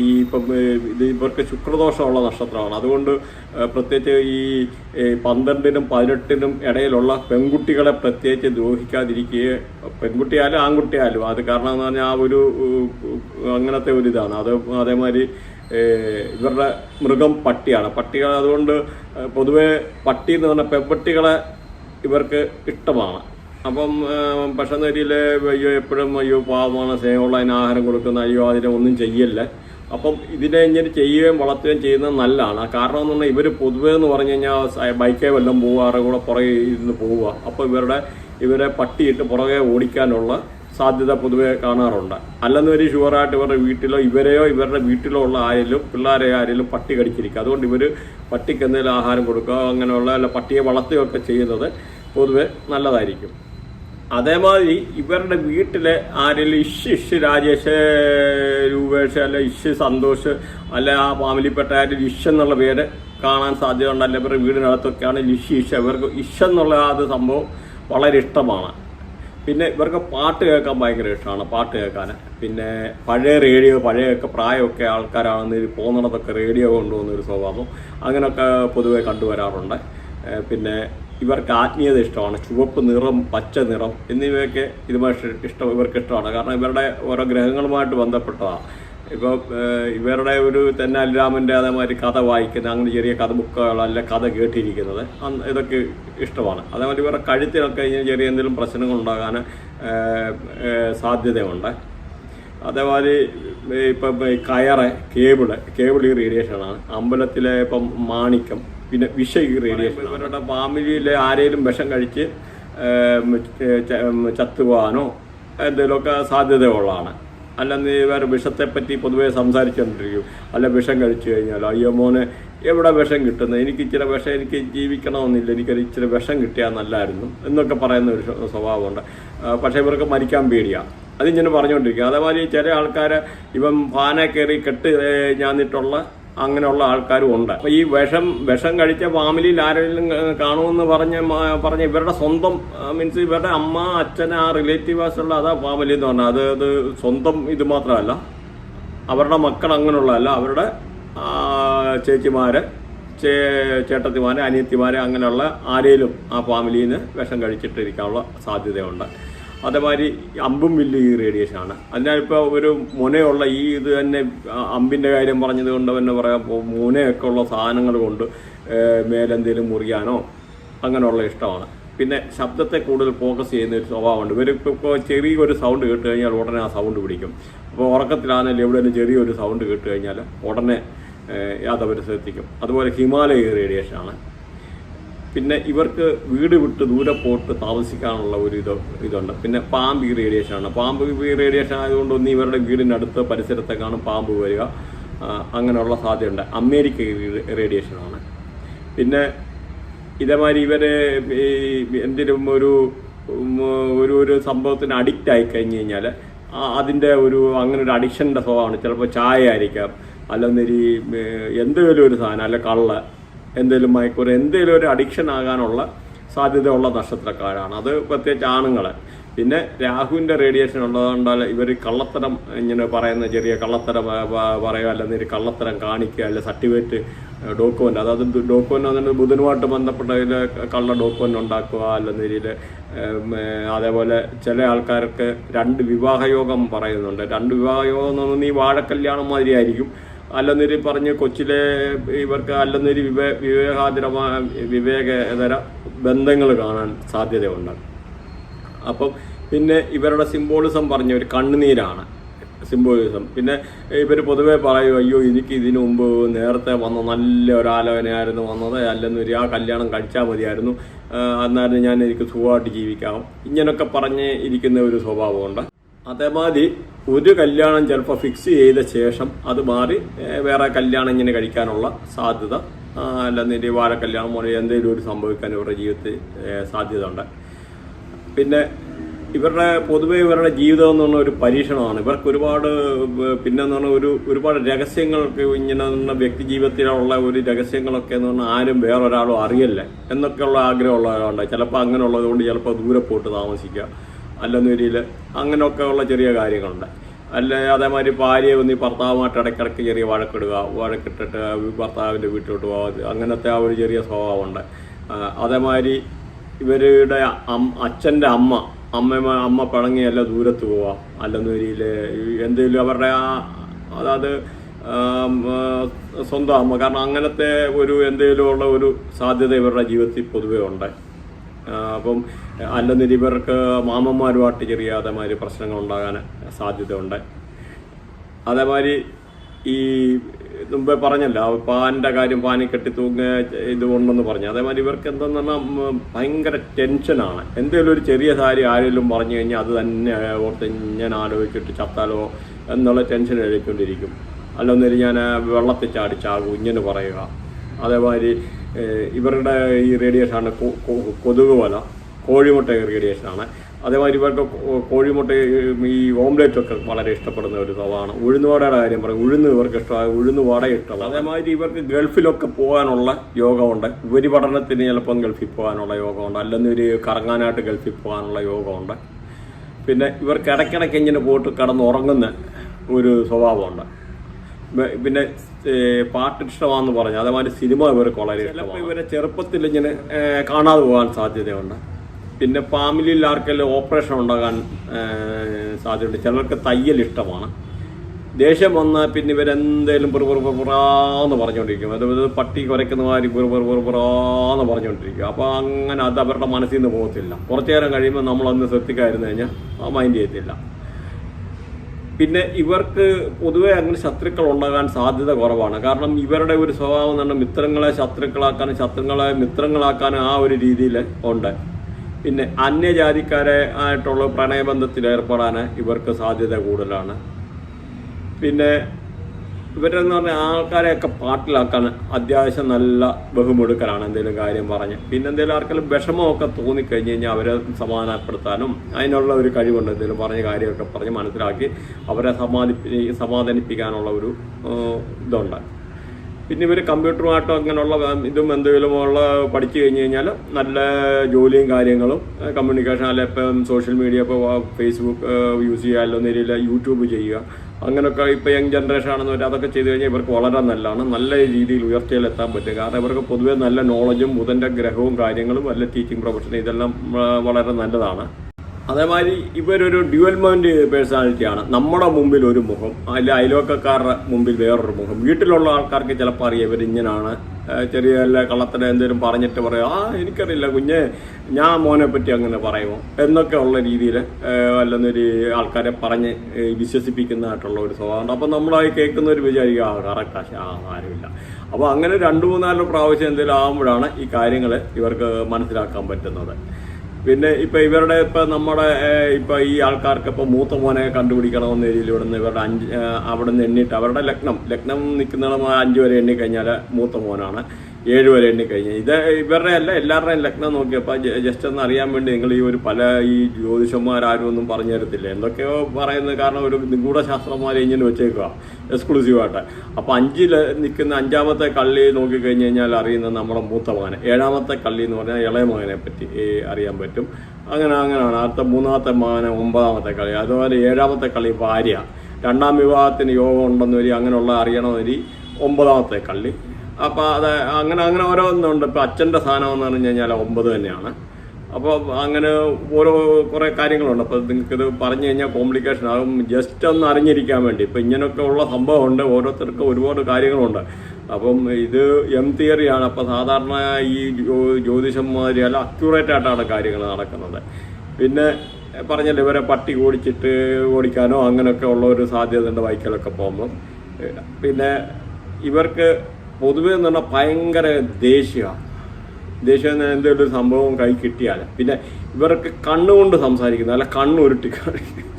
ഈ ഇപ്പം ഇത് ഇവർക്ക് ശുക്രദോഷമുള്ള നക്ഷത്രമാണ്. അതുകൊണ്ട് പ്രത്യേകിച്ച് ഈ പന്ത്രണ്ടിനും പതിനെട്ടിനും ഇടയിലുള്ള പെൺകുട്ടികളെ പ്രത്യേകിച്ച് ദ്രോഹിക്കാതിരിക്കുകയെ പെൺകുട്ടിയായാലും ആൺകുട്ടിയായാലും അത് കാരണം എന്ന് പറഞ്ഞാൽ ആ ഒരു അങ്ങനത്തെ ഒരു ഇതാണ്. അത് അതേമാതിരി ഇവരുടെ മൃഗം പട്ടിയാണ്. പട്ടികൾ അതുകൊണ്ട് പൊതുവെ പട്ടി എന്ന് പറഞ്ഞാൽ പെൺപട്ടികളെ ഇവർക്ക് ഇഷ്ടമാണ്. അപ്പം പക്ഷേ നരിയിൽ അയ്യോ എപ്പോഴും അയ്യോ പാവമാണ് സ്നേഹമുള്ള അതിന് ആഹാരം കൊടുക്കുന്ന അയ്യോ അതിനെ ഒന്നും ചെയ്യല്ല? അപ്പം ഇതിനെ ഇങ്ങനെ ചെയ്യുകയും വളർത്തുകയും ചെയ്യുന്നത് നല്ലതാണ്. കാരണം എന്ന് പറഞ്ഞാൽ ഇവർ പൊതുവേ എന്ന് പറഞ്ഞു കഴിഞ്ഞാൽ ബൈക്കേ വല്ലതും പോവാറ് കൂടെ പുറകെ ഇരുന്ന് പോവുക. അപ്പോൾ ഇവരുടെ ഇവരെ പട്ടിയിട്ട് പുറകെ ഓടിക്കാനുള്ള സാധ്യത പൊതുവേ കാണാറുണ്ട്. അല്ലെന്ന് ഒരു ഷുവറായിട്ട് ഇവരുടെ വീട്ടിലോ ഇവരെയോ ഇവരുടെ വീട്ടിലോ ഉള്ള ആരെങ്കിലും പിള്ളേരെ ആരെങ്കിലും പട്ടി കടിച്ചിരിക്കുക അതുകൊണ്ട് ഇവർ പട്ടിക്ക് എന്തെങ്കിലും ആഹാരം കൊടുക്കുക അങ്ങനെയുള്ള അല്ല പട്ടിയെ വളർത്തുകയൊക്കെ ചെയ്യുന്നത് പൊതുവെ നല്ലതായിരിക്കും. അതേമാതിരി ഇവരുടെ വീട്ടിലെ ആരെങ്കിലും ഇഷ് ഇഷ് രാജേഷ് രൂപേഷ് അല്ല ഇഷ് സന്തോഷ് അല്ല ആ ഫാമിലിപ്പെട്ട ആരും ഇഷ് എന്നുള്ള പേര് കാണാൻ സാധ്യതയുണ്ട് അല്ല ഇവരുടെ വീടിനകത്തൊക്കെയാണ് ഇഷ് ഇഷ്. ഇവർക്ക് ഇഷ് എന്നുള്ള ആ സംഭവം വളരെ ഇഷ്ടമാണ്. പിന്നെ ഇവർക്ക് പാട്ട് കേൾക്കാൻ ഭയങ്കര ഇഷ്ടമാണ് പാട്ട് കേൾക്കാൻ പിന്നെ പഴയ റേഡിയോ പഴയൊക്കെ പ്രായമൊക്കെ ആൾക്കാരാണെന്ന് പോകുന്നിടത്തൊക്കെ റേഡിയോ കൊണ്ടുപോകുന്ന ഒരു സ്വഭാവം അങ്ങനെയൊക്കെ പൊതുവെ കണ്ടുവരാറുണ്ട്. പിന്നെ ഇവർക്ക് ആത്മീയത ഇഷ്ടമാണ്. ചുവപ്പ് നിറം പച്ച നിറം എന്നിവയൊക്കെ ഇതുമായി ഇഷ്ടം ഇവർക്ക് ഇഷ്ടമാണ്. കാരണം ഇവരുടെ ഓരോ ഗ്രഹങ്ങളുമായിട്ട് ബന്ധപ്പെട്ടതാണ്. ഇപ്പോൾ ഇവരുടെ ഒരു തെന്നാലിരാമന്റെ അതേമാതിരി കഥ വായിക്കുന്ന അങ്ങനെ ചെറിയ കഥ ബുക്കുകൾ അല്ല കഥ കേട്ടിരിക്കുന്നത് ഇതൊക്കെ ഇഷ്ടമാണ്. അതേമാതിരി ഇവരുടെ കഴുത്തിനൊക്കെ ഇങ്ങനെ ചെറിയ എന്തെങ്കിലും ഏഹ്, സാധ്യതയുണ്ട്. അതേമാതിരി ഇപ്പം കയറ് കേബിൾ കേബിൾ ഈ റേഡിയേഷനാണ് അമ്പലത്തിലെ ഇപ്പം മാണിക്യം പിന്നെ വിഷ റേഡിയേഷൻ ഇവരുടെ ഫാമിലിയിലെ ആരെങ്കിലും വിഷം കഴിച്ച് ചത്തുപോകാനോ എന്തെങ്കിലുമൊക്കെ സാധ്യതയുള്ളതാണ്. അല്ലെന്ന് ഇവർ വിഷത്തെപ്പറ്റി പൊതുവേ സംസാരിച്ചുകൊണ്ടിരിക്കും. അല്ല വിഷം കഴിച്ചു കഴിഞ്ഞാൽ അയ്യോ മോനെ എവിടെ വിഷം കിട്ടുന്നത് എനിക്ക് ഇച്ചിരി വിഷം എനിക്ക് ജീവിക്കണമെന്നില്ല. എനിക്കൊരു ഇച്ചിരി വിഷം കിട്ടിയാൽ നല്ലായിരുന്നു. എന്നൊക്കെ പറയുന്ന ഒരു സ്വഭാവമുണ്ട്. പക്ഷേ ഇവർക്ക് മരിക്കാൻ പേടിയാണ് അതിങ്ങനെ പറഞ്ഞുകൊണ്ടിരിക്കുക അതേമാതിരി ചില ആൾക്കാർ ഇവൻ ഫാനെ കയറി കെട്ട് ഞാൻ ഞാന്നിട്ടുള്ള അങ്ങനെയുള്ള ആൾക്കാരും ഉണ്ട്. അപ്പൊ ഈ വിഷം വിഷം കഴിച്ച ഫാമിലിയിൽ ആരെങ്കിലും കാണുമെന്ന് പറഞ്ഞ പറഞ്ഞ ഇവരുടെ സ്വന്തം മീൻസ് ഇവരുടെ അമ്മ അച്ഛൻ ആ റിലേറ്റീവേഴ്സുള്ള അതാ ഫാമിലി എന്ന് പറഞ്ഞാൽ അത് അത് സ്വന്തം ഇത് മാത്രമല്ല. അവരുടെ മക്കൾ അങ്ങനെയുള്ളതല്ല. അവരുടെ ചേച്ചിമാരെ ചേ ചേട്ടത്തിമാരെ അനിയത്തിമാരെ അങ്ങനെയുള്ള ആരേലും ആ ഫാമിലിയിൽ നിന്ന് വിഷം കഴിച്ചിട്ടിരിക്കാനുള്ള സാധ്യതയുണ്ട്. അതേമാതിരി അമ്പും വില്ലും ഈ റേഡിയേഷനാണ് അതിനാലിപ്പോൾ ഒരു മുനയുള്ള ഈ ഇത് തന്നെ അമ്പിന്റെ കാര്യം പറഞ്ഞത് കൊണ്ട് തന്നെ പറയാം മുനയൊക്കെ ഉള്ള സാധനങ്ങൾ കൊണ്ട് മേലെന്തെങ്കിലും മുറിയാനോ അങ്ങനെയുള്ള ഇഷ്ടമാണ്. പിന്നെ ശബ്ദത്തെ കൂടുതൽ ഫോക്കസ് ചെയ്യുന്ന ഒരു സ്വഭാവമുണ്ട്. ഇവർ ഇപ്പോൾ ചെറിയൊരു സൗണ്ട് കേട്ട് കഴിഞ്ഞാൽ ഉടനെ ആ സൗണ്ട് പിടിക്കും. അപ്പോൾ ഉറക്കത്തിലാണെങ്കിലും എവിടെയെങ്കിലും ചെറിയൊരു സൗണ്ട് കേട്ട് കഴിഞ്ഞാൽ ഉടനെ അതവർ ശ്രദ്ധിക്കും. അതുപോലെ ഹിമാലയ റേഡിയേഷനാണ് പിന്നെ ഇവർക്ക് വീട് വിട്ട് ദൂരെ പോട്ട് താമസിക്കാനുള്ള ഒരു ഇത് ഇതുണ്ട്. പിന്നെ പാമ്പ് ഈ റേഡിയേഷനാണ് പാമ്പ് ഈ റേഡിയേഷൻ ആയതുകൊണ്ട് ഒന്ന് ഇവരുടെ വീടിനടുത്ത് പരിസരത്തേക്കാണ് പാമ്പ് വരിക. അങ്ങനെയുള്ള സാധ്യതയുണ്ട്. അമേരിക്ക റേഡിയേഷനാണ് പിന്നെ ഇതേമാതിരി ഇവരെ ഈ എന്തിനും ഒരു ഒരു ഒരു സംഭവത്തിന് അഡിക്റ്റ് ആയി കഴിഞ്ഞ് കഴിഞ്ഞാൽ അതിന്റെ ഒരു അങ്ങനെ ഒരു അഡിക്ഷന്റെ സ്വഭാവമാണ്. ചിലപ്പോൾ ചായ ആയിരിക്കാം. അല്ലെന്നൊരു എന്തെങ്കിലും ഒരു സാധനം അല്ല കള്ള എന്തെങ്കിലും മയക്കൂര എന്തെങ്കിലും ഒരു അഡിക്ഷൻ ആകാനുള്ള സാധ്യതയുള്ള നക്ഷത്രക്കാരാണ്. അത് പ്രത്യേകിച്ച് ആണുങ്ങൾ പിന്നെ രാഹുവിന്റെ റേഡിയേഷൻ ഉള്ളതുകൊണ്ടാൽ ഇവർ കള്ളത്തരം ഇങ്ങനെ പറയുന്ന ചെറിയ കള്ളത്തരം പറയുക അല്ലെങ്കിൽ കള്ളത്തരം കാണിക്കുക അല്ലെ സർട്ടിഫിക്കറ്റ് ഡോക്യുമെന്റ് അതായത് ഡോക്യുമെന്റ് പറഞ്ഞാൽ ബുധനുമായിട്ട് ബന്ധപ്പെട്ട കള്ള ഡോക്യുമെന്റ് ഉണ്ടാക്കുക അല്ലെന്നതിൽ അതേപോലെ ചില ആൾക്കാർക്ക് രണ്ട് വിവാഹയോഗം പറയുന്നുണ്ട്. രണ്ട് വിവാഹയോഗം എന്ന് പറഞ്ഞാൽ നീ വാഴക്കല്യാണം മാതിരിയായിരിക്കും. അല്ലെന്നൊരു പറഞ്ഞ് കൊച്ചിലെ ഇവർക്ക് അല്ലെന്നൊരു വിവേ വിവേകാതിരമായ വിവേകതര ബന്ധങ്ങൾ കാണാൻ സാധ്യതയുണ്ട്. അപ്പം പിന്നെ ഇവരുടെ സിംബോളിസം പറഞ്ഞ ഒരു കണ്ണുനീരാണ് സിംബോളിസം പിന്നെ ഇവർ പൊതുവെ പറയും അയ്യോ എനിക്ക് ഇതിനു മുമ്പ് നേരത്തെ വന്ന നല്ല ഒരാലോചനയായിരുന്നു വന്നത്. അല്ലെന്നൊരു ആ കല്യാണം കഴിച്ചാൽ മതിയായിരുന്നു. അന്നായിരുന്നു ഞാൻ എനിക്ക് സുഖമായിട്ട് ജീവിക്കാം. ഇങ്ങനൊക്കെ പറഞ്ഞ് ഇരിക്കുന്ന ഒരു സ്വഭാവമുണ്ട്. അതേമാതിരി ഒരു കല്യാണം ചിലപ്പോൾ ഫിക്സ് ചെയ്ത ശേഷം അത് മാറി വേറെ കല്യാണം ഇങ്ങനെ കഴിക്കാനുള്ള സാധ്യത അല്ല നിരവാര കല്യാണം പോലെ എന്തെങ്കിലും ഒരു സംഭവിക്കാൻ ഇവരുടെ ജീവിതത്തിൽ സാധ്യത ഉണ്ട് പിന്നെ ഇവരുടെ പൊതുവേ ഇവരുടെ ജീവിതം എന്ന് പറഞ്ഞ ഒരു പരീക്ഷണമാണ്. ഇവർക്ക് ഒരുപാട് പിന്നെ എന്ന് പറഞ്ഞാൽ ഒരു ഒരുപാട് രഹസ്യങ്ങൾക്ക് ഇങ്ങനെ പറഞ്ഞ വ്യക്തി ജീവിതത്തിലുള്ള ഒരു രഹസ്യങ്ങളൊക്കെ എന്ന് പറഞ്ഞാൽ ആരും വേറൊരാളും അറിയല്ലേ? എന്നൊക്കെയുള്ള ആഗ്രഹമുള്ളവരുണ്ട്. ചിലപ്പോൾ അങ്ങനെയുള്ളത് കൊണ്ട് ചിലപ്പോൾ ദൂരെ പോയിട്ട് താമസിക്കുക. അല്ലെന്നൊരിയിൽ അങ്ങനെയൊക്കെ ഉള്ള ചെറിയ കാര്യങ്ങളുണ്ട്. അല്ല അതേമാതിരി ഭാര്യയെ ഒന്ന് ഭർത്താവുമായിട്ട് ഇടയ്ക്കിടയ്ക്ക് ചെറിയ വഴക്കിടുക വഴക്കിട്ടിട്ട് ഭർത്താവിന്റെ വീട്ടിലോട്ട് പോകാതെ അങ്ങനത്തെ ആ ഒരു ചെറിയ സ്വഭാവമുണ്ട്. അതേമാതിരി ഇവരുടെ അച്ഛന്റെ അമ്മ അമ്മ അമ്മ പിണങ്ങിയല്ല ദൂരത്ത് പോവാം അല്ലെന്നൊരിയിൽ എന്തെങ്കിലും അവരുടെ ആ അതായത് സ്വന്തം അമ്മ. കാരണം അങ്ങനത്തെ ഒരു എന്തെങ്കിലുമുള്ള ഒരു സാധ്യത ഇവരുടെ ജീവിതത്തിൽ പൊതുവേ ഉണ്ട്. അപ്പം അല്ലെന്നിരി ഇവർക്ക് മാമന്മാരുമായിട്ട് ചെറിയ അതേമാതിരി പ്രശ്നങ്ങൾ ഉണ്ടാകാൻ സാധ്യതയുണ്ട്. അതേമാതിരി ഈ മുമ്പേ പറഞ്ഞല്ലോ പാന്റെ കാര്യം പാനി കെട്ടി തൂങ്ങ ഇത് ഉണ്ടെന്ന് പറഞ്ഞു. അതേമാതിരി ഇവർക്ക് എന്തെന്ന് പറഞ്ഞാൽ ഭയങ്കര ടെൻഷനാണ്. എന്തെങ്കിലും ഒരു ചെറിയ കാര്യം ആരെങ്കിലും പറഞ്ഞു കഴിഞ്ഞാൽ അത് തന്നെ ഓർത്ത് ഞാൻ ആലോചിച്ചിട്ട് ചത്താലോ എന്നുള്ള ടെൻഷൻ എഴുതിക്കൊണ്ടിരിക്കും. അല്ലെന്നൊരു ഞാൻ വെള്ളത്തിൽ ചാടി ഇങ്ങനെ പറയുക. അതേമാതിരി ഇവരുടെ ഈ റേഡിയേഷനാണ് കൊതുക് വല കോഴിമുട്ട റേഡിയേഷനാണ്. അതേമാതിരി ഇവർക്ക് കോഴിമുട്ട ഈ ഓംലെറ്റ് ഒക്കെ വളരെ ഇഷ്ടപ്പെടുന്ന ഒരു സ്വഭാവമാണ്. ഉഴുന്നുവടയുടെ കാര്യം പറയും. ഉഴുന്ന് ഇവർക്ക് ഇഷ്ടമാണ്. ഉഴുന്ന് വട ഇഷ്ടമാണ്. അതേമാതിരി ഇവർക്ക് ഗൾഫിലൊക്കെ പോകാനുള്ള യോഗമുണ്ട്. ഉപരിപഠനത്തിന് ചിലപ്പം ഗൾഫിൽ പോകാനുള്ള യോഗമുണ്ട്. അല്ലെന്ന് ഒരു കറങ്ങാനായിട്ട് ഗൾഫിൽ പോകാനുള്ള യോഗമുണ്ട്. പിന്നെ ഇവർക്ക് ഇടയ്ക്കിടയ്ക്ക് ഇങ്ങനെ പോയിട്ട് കിടന്നുറങ്ങുന്ന ഒരു സ്വഭാവമുണ്ട്. പിന്നെ പാട്ട് ഇഷ്ടമാണെന്ന് പറഞ്ഞു അതേമാതിരി സിനിമ ഇവർക്ക് വളരെ ചിലപ്പോൾ ഇവരെ ചെറുപ്പത്തിൽ ഇങ്ങനെ കാണാതെ പോകാൻ സാധ്യതയുണ്ട്. പിന്നെ ഫാമിലിയിൽ ആർക്കെല്ലാം ഓപ്പറേഷൻ ഉണ്ടാകാൻ സാധ്യതയുണ്ട്. ചിലർക്ക് തയ്യൽ ഇഷ്ടമാണ്. ദേഷ്യം വന്നാൽ പിന്നെ ഇവരെന്തേലും പെറു പെറു പെറാന്ന് പറഞ്ഞുകൊണ്ടിരിക്കും. അതായത് പട്ടി കുരയ്ക്കുന്ന മാതിരി പെറു പെറു പെറു പെറാന്ന് പറഞ്ഞുകൊണ്ടിരിക്കും. അപ്പോൾ അങ്ങനെ അത് അവരുടെ മനസ്സിൽ നിന്ന് പോകത്തില്ല. കുറച്ചു നേരം കഴിയുമ്പോൾ നമ്മളൊന്ന് ശ്രദ്ധിക്കാതിരുന്നു കഴിഞ്ഞാൽ ആ മൈൻഡ് ചെയ്യത്തില്ല. പിന്നെ ഇവർക്ക് പൊതുവെ അങ്ങനെ ശത്രുക്കൾ ഉണ്ടാകാൻ സാധ്യത കുറവാണ്. കാരണം ഇവരുടെ ഒരു സ്വഭാവം എന്ന് പറഞ്ഞാൽ മിത്രങ്ങളെ ശത്രുക്കളാക്കാനും ശത്രുക്കളെ മിത്രങ്ങളാക്കാനും ആ ഒരു രീതിയിൽ ഉണ്ട്. പിന്നെ അന്യജാതിക്കാരെ ആയിട്ടുള്ള പ്രണയബന്ധത്തിൽ ഏർപ്പെടാൻ ഇവർക്ക് സാധ്യത കൂടുതലാണ്. പിന്നെ ഇവരെന്ന് പറഞ്ഞാൽ ആൾക്കാരെയൊക്കെ പാട്ടിലാക്കാൻ അത്യാവശ്യം നല്ല ബഹുമെടുക്കലാണ് എന്തെങ്കിലും കാര്യം പറഞ്ഞ്. പിന്നെ എന്തെങ്കിലും ആർക്കെങ്കിലും വിഷമമൊക്കെ തോന്നിക്കഴിഞ്ഞ് കഴിഞ്ഞാൽ അവരെ സമാധാനപ്പെടുത്താനും അതിനുള്ള ഒരു കഴിവുണ്ട് എന്തെങ്കിലും പറഞ്ഞ കാര്യമൊക്കെ പറഞ്ഞ് മനസ്സിലാക്കി അവരെ സമാധിപ്പി സമാധാനിപ്പിക്കാനുള്ള ഒരു ഇതുണ്ട്. പിന്നെ ഇവർ കമ്പ്യൂട്ടറുമായിട്ടോ അങ്ങനെയുള്ള ഇതും എന്തെങ്കിലും ഉള്ള പഠിച്ചു കഴിഞ്ഞ് കഴിഞ്ഞാൽ നല്ല ജോലിയും കാര്യങ്ങളും കമ്മ്യൂണിക്കേഷൻ അല്ലെങ്കിൽ ഇപ്പം സോഷ്യൽ മീഡിയ ഇപ്പോൾ ഫേസ്ബുക്ക് യൂസ് ചെയ്യുക അല്ലെന്നില്ല യൂട്യൂബ് ചെയ്യുക അങ്ങനെയൊക്കെ ഇപ്പോൾ യങ് ജനറേഷൻ ആണെന്ന് പറഞ്ഞാൽ അതൊക്കെ ചെയ്തു കഴിഞ്ഞാൽ ഇവർക്ക് വളരെ നല്ലതാണ്. നല്ല രീതിയിൽ ഉയർച്ചയിൽ എത്താൻ പറ്റും. കാരണം ഇവർക്ക് പൊതുവെ നല്ല നോളജും ബുധന്റെ ഗ്രഹവും കാര്യങ്ങളും നല്ല ടീച്ചിങ് പ്രൊഫഷൻ ഇതെല്ലാം വളരെ നല്ലതാണ്. അതേമാതിരി ഇവരൊരു ഡ്യുവൽ മൈൻഡ് പേഴ്സണാലിറ്റിയാണ് നമ്മുടെ മുമ്പിൽ ഒരു മുഖം അല്ല അയൽവക്കക്കാരുടെ മുമ്പിൽ വേറൊരു മുഖം. വീട്ടിലുള്ള ആൾക്കാർക്ക് ചിലപ്പോൾ അറിയാം ഏഹ് ചെറിയ വല്ല കള്ളത്തിന് എന്തെങ്കിലും പറഞ്ഞിട്ട് പറയും. ആ എനിക്കറിയില്ല കുഞ്ഞെ ഞാൻ മോനെ പറ്റി അങ്ങനെ പറയുമോ? എന്നൊക്കെ ഉള്ള രീതിയിൽ വല്ലെന്നൊരു ആൾക്കാരെ പറഞ്ഞ് വിശ്വസിപ്പിക്കുന്നതായിട്ടുള്ള ഒരു സ്വഭാവം അപ്പം നമ്മളായി കേൾക്കുന്നവർ വിചാരിക്കുക ആ കറക്റ്റ് ആ ആരുമില്ല. അപ്പോൾ അങ്ങനെ രണ്ട് മൂന്നാൽ പ്രാവശ്യം എന്തെങ്കിലും ആകുമ്പോഴാണ് ഈ കാര്യങ്ങൾ ഇവർക്ക് മനസ്സിലാക്കാൻ പറ്റുന്നത്. പിന്നെ ഇപ്പൊ ഇവരുടെ ഇപ്പൊ നമ്മുടെ ഇപ്പൊ ഈ ആൾക്കാർക്ക് ഇപ്പൊ മൂത്ത മോനെ കണ്ടുപിടിക്കണമെന്ന രീതിയിൽ ഇവിടുന്ന് ഇവരുടെ അഞ്ച് അവിടെ നിന്ന് എണ്ണിട്ട് അവരുടെ ലഗ്നം ലഗ്നം നിൽക്കുന്നിടം അഞ്ച് വരെ എണ്ണി കഴിഞ്ഞാൽ മൂത്ത മോനാണ്. ഏഴ് വരെ എണ്ണി കഴിഞ്ഞാൽ ഇത് ഇവരുടെ അല്ല എല്ലാവരുടെയും ലഗ്നം നോക്കിയപ്പോൾ ജസ്റ്റ് ഒന്ന് അറിയാൻ വേണ്ടി നിങ്ങൾ ഈ ഒരു പല ഈ ജ്യോതിഷന്മാരും ഒന്നും പറഞ്ഞു തരത്തില്ല. എന്തൊക്കെയോ പറയുന്നത് കാരണം ഒരു നിഗൂഢ ശാസ്ത്രന്മാരെ ഇങ്ങനെ വെച്ചേക്കുക എക്സ്ക്ലൂസീവായിട്ട് അപ്പോൾ അഞ്ചിൽ നിൽക്കുന്ന അഞ്ചാമത്തെ കള്ളി നോക്കിക്കഴിഞ്ഞ് കഴിഞ്ഞാൽ അറിയുന്നത് നമ്മുടെ മൂത്ത മകനെ. ഏഴാമത്തെ കള്ളി എന്ന് പറഞ്ഞാൽ ഇളയ മകനെ പറ്റി അറിയാൻ പറ്റും. അങ്ങനെ അങ്ങനെയാണ്. അടുത്ത മൂന്നാമത്തെ മകനെ ഒമ്പതാമത്തെ കളി അതുപോലെ ഏഴാമത്തെ കളി ഭാര്യ. രണ്ടാം വിവാഹത്തിന് യോഗം ഉണ്ടെന്ന് വരി അങ്ങനെയുള്ള അറിയണമെന്ന് വരി ഒമ്പതാമത്തെ കള്ളി. അപ്പോൾ അത് അങ്ങനെ അങ്ങനെ ഓരോന്നുണ്ട്. ഇപ്പോൾ അച്ഛന്റെ സ്ഥാനം എന്ന് പറഞ്ഞു കഴിഞ്ഞാൽ ഒമ്പത് തന്നെയാണ്. അപ്പോൾ അങ്ങനെ ഓരോ കുറേ കാര്യങ്ങളുണ്ട്. അപ്പോൾ നിങ്ങൾക്കിത് പറഞ്ഞു കഴിഞ്ഞാൽ കോംപ്ലിക്കേഷൻ ആകും. ജസ്റ്റ് ഒന്ന് അറിഞ്ഞിരിക്കാൻ വേണ്ടി. ഇപ്പം ഇങ്ങനെയൊക്കെ ഉള്ള സംഭവമുണ്ട്. ഓരോരുത്തർക്കും ഒരുപാട് കാര്യങ്ങളുണ്ട്. അപ്പം ഇത് എം തിയറിയാണ് അപ്പോൾ സാധാരണ ഈ ജ്യോതിഷം മാതിരി അല്ല അക്യൂറേറ്റ് ആയിട്ടാണ് കാര്യങ്ങൾ നടക്കുന്നത്. പിന്നെ പറഞ്ഞല്ലോ ഇവരെ പട്ടി ഓടിച്ചിട്ട് ഓടിക്കാനോ അങ്ങനെയൊക്കെ ഉള്ള ഒരു സാധ്യത ഉണ്ട് ബൈക്കിലൊക്കെ പോകുമ്പം. പിന്നെ ഇവർക്ക് പൊതുവെ എന്ന് പറഞ്ഞാൽ ഭയങ്കര ദേഷ്യമാണ് ദേഷ്യം എന്തെങ്കിലും ഒരു സംഭവം കൈ കിട്ടിയാൽ പിന്നെ ഇവരൊക്കെ കണ്ണുകൊണ്ട് സംസാരിക്കുന്നത് അല്ല കണ്ണുരുട്ടി കാണിക്കും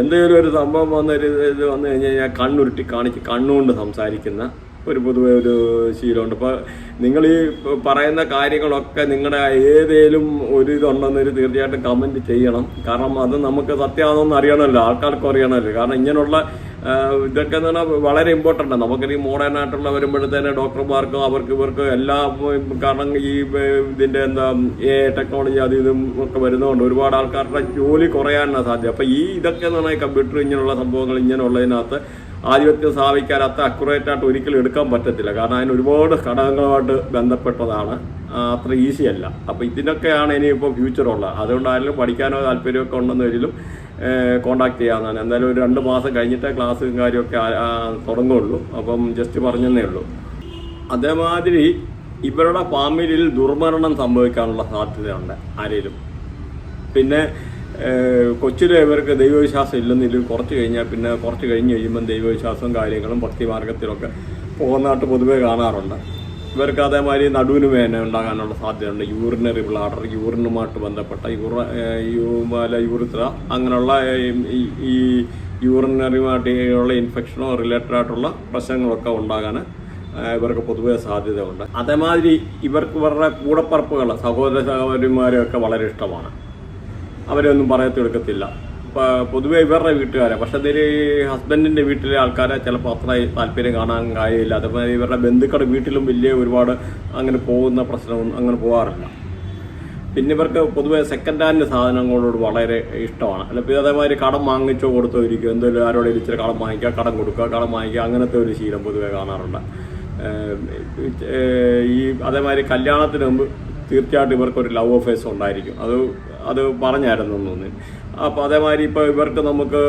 എന്തെങ്കിലും ഒരു സംഭവം വന്നൊരു ഇത് വന്നു കഴിഞ്ഞ് കഴിഞ്ഞാൽ കണ്ണുരുട്ടി കാണിച്ച് കണ്ണുകൊണ്ട് സംസാരിക്കുന്ന ഒരു പൊതുവെ ഒരു ശീലമുണ്ട്. ഇപ്പോൾ നിങ്ങൾ ഈ പറയുന്ന കാര്യങ്ങളൊക്കെ നിങ്ങളുടെ ഏതേലും ഒരു ഇതുണ്ടെന്നൊരു തീർച്ചയായിട്ടും കമന്റ് ചെയ്യണം. കാരണം അത് നമുക്ക് സത്യമാണെന്ന് അറിയണമല്ലോ ആൾക്കാർക്കും അറിയണമല്ലോ. കാരണം ഇങ്ങനെയുള്ള ഇതൊക്കെ എന്ന് പറഞ്ഞാൽ വളരെ ഇമ്പോർട്ടന്റ് ആണ് നമുക്കൊരു മോഡേൺ ആയിട്ടുള്ള വരുമ്പോഴത്തേന് ഡോക്ടർമാർക്കും അവർക്ക് ഇവർക്കും എല്ലാ കാരണം ഈ ഇതിന്റെ എന്താ എ ടെക്നോളജി അത് ഇതും ഒക്കെ വരുന്നതുകൊണ്ട് ഒരുപാട് ആൾക്കാരുടെ ജോലി കുറയാനാണ് സാധ്യത. അപ്പോൾ ഈ ഇതൊക്കെ എന്ന് പറഞ്ഞാൽ കമ്പ്യൂട്ടർ ഇങ്ങനെയുള്ള സംഭവങ്ങൾ ഇങ്ങനെയുള്ളതിനകത്ത് ആധിപത്യം സ്ഥാപിക്കാൻ അത്ര അക്യുറേറ്റ് ആയിട്ട് ഒരിക്കലും എടുക്കാൻ പറ്റത്തില്ല. കാരണം അതിന് ഒരുപാട് ഘടകങ്ങളുമായിട്ട് ബന്ധപ്പെട്ടതാണ്. അത്ര ഈസി അല്ല. അപ്പോൾ ഇതിനൊക്കെയാണ് ഇനിയിപ്പോൾ ഫ്യൂച്ചറുള്ളത് അതുകൊണ്ടായാലും പഠിക്കാനോ താല്പര്യമൊക്കെ ഉണ്ടെന്ന് വരിലും കോണ്ടാക്ട് ചെയ്യാവുന്നതാണ്. എന്തായാലും ഒരു രണ്ട് മാസം കഴിഞ്ഞിട്ടേ ക്ലാസ്സും കാര്യമൊക്കെ തുടങ്ങുള്ളൂ അപ്പം ജസ്റ്റ് പറഞ്ഞതേ ഉള്ളൂ. അതേമാതിരി ഇവരുടെ ഫാമിലിയിൽ ദുർമരണം സംഭവിക്കാനുള്ള സാധ്യതയുണ്ട് ആരേലും. പിന്നെ കൊച്ചിലെ ഇവർക്ക് ദൈവവിശ്വാസം ഇല്ലെന്നില്ല കുറച്ച് കഴിഞ്ഞാൽ പിന്നെ കുറച്ച് കഴിഞ്ഞ് കഴിയുമ്പം ദൈവവിശ്വാസവും കാര്യങ്ങളും ഭക്തിമാർഗത്തിലൊക്കെ പോകുന്നതായിട്ട് പൊതുവേ കാണാറുണ്ട്. ഇവർക്ക് അതേമാതിരി നടുവിന് വേദന ഉണ്ടാകാനുള്ള സാധ്യതയുണ്ട്. യൂറിനറി ബ്ലാഡർ യൂറിനുമായിട്ട് ബന്ധപ്പെട്ട യൂറ യൂല യൂറിത്ര അങ്ങനെയുള്ള ഈ യൂറിനറിയുമായിട്ടുള്ള ഇൻഫെക്ഷനോ റിലേറ്റഡ് ആയിട്ടുള്ള പ്രശ്നങ്ങളൊക്കെ ഉണ്ടാകാൻ ഇവർക്ക് പൊതുവെ സാധ്യതയുണ്ട്. അതേമാതിരി ഇവർക്ക് ഇവരുടെ കൂടപ്പറപ്പുകൾ സഹോദര സഹോദരിമാരെയൊക്കെ വളരെ ഇഷ്ടമാണ്. അവരൊന്നും പറയത്തെടുക്കത്തില്ല. പൊതുവെ ഇവരുടെ വീട്ടുകാരെ. പക്ഷെ ഇതിൽ ഹസ്ബൻഡിന്റെ വീട്ടിലെ ആൾക്കാരെ ചിലപ്പോൾ അത്ര താല്പര്യം കാണാൻ കാര്യമില്ല. അതേപോലെ ഇവരുടെ ബന്ധുക്കളുടെ വീട്ടിലും വലിയ ഒരുപാട് അങ്ങനെ പോകുന്ന പ്രശ്നം അങ്ങനെ പോകാറില്ല പിന്നെ ഇവർക്ക് പൊതുവെ സെക്കൻഡ് ഹാൻഡ് സാധനങ്ങളോട് വളരെ ഇഷ്ടമാണ്. അല്ല പിന്നെ അതേമാതിരി കടം വാങ്ങിച്ചോ കൊടുത്തോ ഇരിക്കും എന്തെങ്കിലും ആരോടെ ഇച്ചിരി കടം വാങ്ങിക്കുക കടം കൊടുക്കുക കടം വാങ്ങിക്കുക അങ്ങനത്തെ ഒരു ശീലം പൊതുവെ കാണാറുണ്ട്. ഈ അതേമാതിരി കല്യാണത്തിന് മുമ്പ് തീർച്ചയായിട്ടും ഇവർക്കൊരു ലവ് അഫേഴ്സ് ഉണ്ടായിരിക്കും. അത് അത് പറഞ്ഞായിരുന്നു തോന്നുന്നു. തോന്നി അപ്പോൾ അതേമാതിരി ഇപ്പോൾ ഇവർക്ക് നമുക്ക്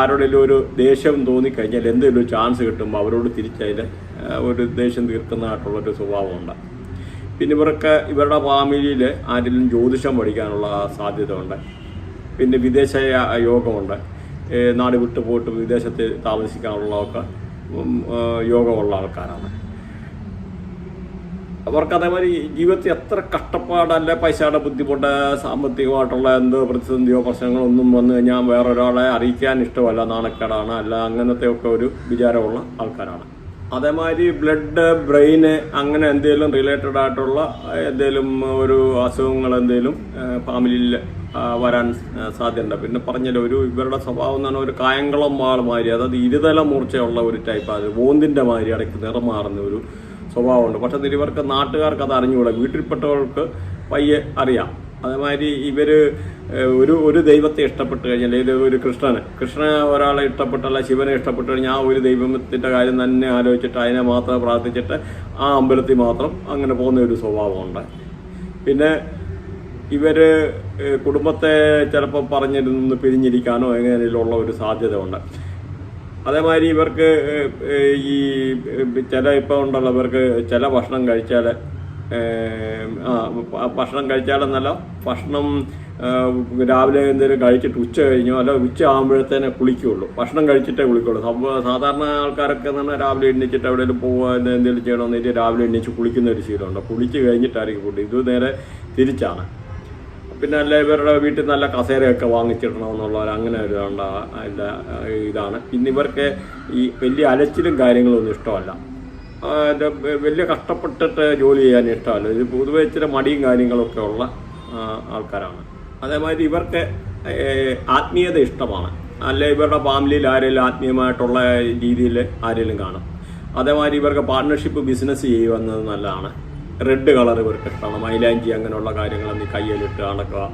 ആരോടെങ്കിലും ഒരു ദേഷ്യം തോന്നിക്കഴിഞ്ഞാൽ എന്തെങ്കിലും ചാൻസ് കിട്ടുമ്പോൾ അവരോട് തിരിച്ചതിൽ ഒരു ദേഷ്യം തീർക്കുന്നതായിട്ടുള്ളൊരു സ്വഭാവമുണ്ട്. പിന്നെ ഇവർക്ക് ഇവരുടെ ഫാമിലിയിൽ ആരെങ്കിലും ജ്യോതിഷം പഠിക്കാനുള്ള സാധ്യത ഉണ്ട് പിന്നെ വിദേശ യോഗമുണ്ട്. നാട് വിട്ടു പോയിട്ട് വിദേശത്ത് താമസിക്കാനുള്ളതൊക്കെ യോഗമുള്ള ആൾക്കാരാണ്. അവർക്ക് അതേമാതിരി ജീവിതത്തിൽ എത്ര കഷ്ടപ്പാടല്ല പൈസയുടെ ബുദ്ധിമുട്ട് സാമ്പത്തികമായിട്ടുള്ള എന്ത് പ്രതിസന്ധിയോ പ്രശ്നങ്ങളോ ഒന്നും വന്നു കഴിഞ്ഞാൽ വേറൊരാളെ അറിയിക്കാൻ ഇഷ്ടമല്ല നാണക്കേടാണ്. അല്ല അങ്ങനത്തെ ഒക്കെ ഒരു വിചാരമുള്ള ആൾക്കാരാണ്. അതേമാതിരി ബ്ലഡ് ബ്രെയിന് അങ്ങനെ എന്തെങ്കിലും റിലേറ്റഡ് ആയിട്ടുള്ള എന്തെങ്കിലും ഒരു അസുഖങ്ങൾ എന്തെങ്കിലും ഫാമിലിയിൽ വരാൻ സാധ്യതയുണ്ട്. പിന്നെ പറഞ്ഞല്ലോ ഒരു ഇവരുടെ സ്വഭാവം എന്ന് പറഞ്ഞാൽ ഒരു കായംകുളം മാൾ മാതിരി അതായത് ഇരുതല മൂർച്ചയുള്ള ഒരു ടൈപ്പ് അത് ഓന്തിന്റെ മാതിരി ഇടയ്ക്ക് നിറം മാറുന്ന ഒരു സ്വഭാവമുണ്ട്. പക്ഷെ തിരുവർക്ക് നാട്ടുകാർക്ക് അത് അറിഞ്ഞുകൂടാ. വീട്ടിൽപ്പെട്ടവർക്ക് പയ്യെ അറിയാം. അതേമാതിരി ഇവർ ഒരു ഒരു ദൈവത്തെ ഇഷ്ടപ്പെട്ട് കഴിഞ്ഞാൽ ഇത് ഒരു കൃഷ്ണന്. കൃഷ്ണനെ ഒരാളെ ഇഷ്ടപ്പെട്ടല്ല ശിവനെ ഇഷ്ടപ്പെട്ട് കഴിഞ്ഞാൽ ആ ഒരു ദൈവത്തിന്റെ കാര്യം തന്നെ ആലോചിച്ചിട്ട് അതിനെ മാത്രം പ്രാർത്ഥിച്ചിട്ട് ആ അമ്പലത്തിൽ മാത്രം അങ്ങനെ പോകുന്ന ഒരു സ്വഭാവമുണ്ട്. പിന്നെ ഇവർ കുടുംബത്തെ ചിലപ്പോൾ പറഞ്ഞിരുന്ന് പിരിഞ്ഞിരിക്കാനോ എങ്ങനെയുള്ള ഒരു സാധ്യത ഉണ്ട് അതേമാതിരി ഇവർക്ക് ഈ ചില ഇപ്പോൾ ഉണ്ടല്ലോ ഇവർക്ക് ചില ഭക്ഷണം കഴിച്ചാൽ ഭക്ഷണം കഴിച്ചാലെന്നല്ല ഭക്ഷണം രാവിലെ എന്തെങ്കിലും കഴിച്ചിട്ട് ഉച്ച കഴിഞ്ഞോ അല്ല ഉച്ച ആകുമ്പോഴത്തേനെ കുളിക്കുകയുള്ളൂ ഭക്ഷണം കഴിച്ചിട്ടേ കുളിക്കുള്ളൂ. സംഭവം സാധാരണ ആൾക്കാരൊക്കെ എന്ന് പറഞ്ഞാൽ രാവിലെ എണ്ണിച്ചിട്ട് എവിടെയെങ്കിലും പോകുക എന്തെങ്കിലും ചെയ്യണമെന്ന് രാവിലെ എണ്ണിച്ച് കുളിക്കുന്ന ഒരു ശീലമുണ്ട്. കുളിച്ച് കഴിഞ്ഞിട്ടായിരിക്കും ഫുഡ്. ഇത് നേരെ തിരിച്ചാണ്. പിന്നെ അല്ല ഇവരുടെ വീട്ടിൽ നല്ല കസേരയൊക്കെ വാങ്ങിച്ചിടണമെന്നുള്ള അങ്ങനെ ഒരു ഇതാണ്. പിന്നെ ഇവർക്ക് ഈ വലിയ അലച്ചിലും കാര്യങ്ങളൊന്നും ഇഷ്ടമല്ല. വലിയ കഷ്ടപ്പെട്ടിട്ട് ജോലി ചെയ്യാൻ ഇഷ്ടമല്ല. ഇത് പൊതുവെ ഇച്ചിരി മടിയും കാര്യങ്ങളൊക്കെ ഉള്ള ആൾക്കാരാണ്. അതേമാതിരി ഇവർക്ക് ആത്മീയത ഇഷ്ടമാണ്. അല്ലെ ഇവരുടെ ഫാമിലിയിൽ ആരെങ്കിലും ആത്മീയമായിട്ടുള്ള രീതിയിൽ ആരെങ്കിലും കാണും. അതേമാതിരി ഇവർക്ക് പാർട്ട്ണർഷിപ്പ് ബിസിനസ് ചെയ്യുന്നത് നല്ലതാണ്. റെഡ് കളർ ഇവർക്ക് ഇഷ്ടമാണ് മൈലാഞ്ചി അങ്ങനെയുള്ള കാര്യങ്ങളൊന്നും കയ്യിലിട്ട് നടക്കുക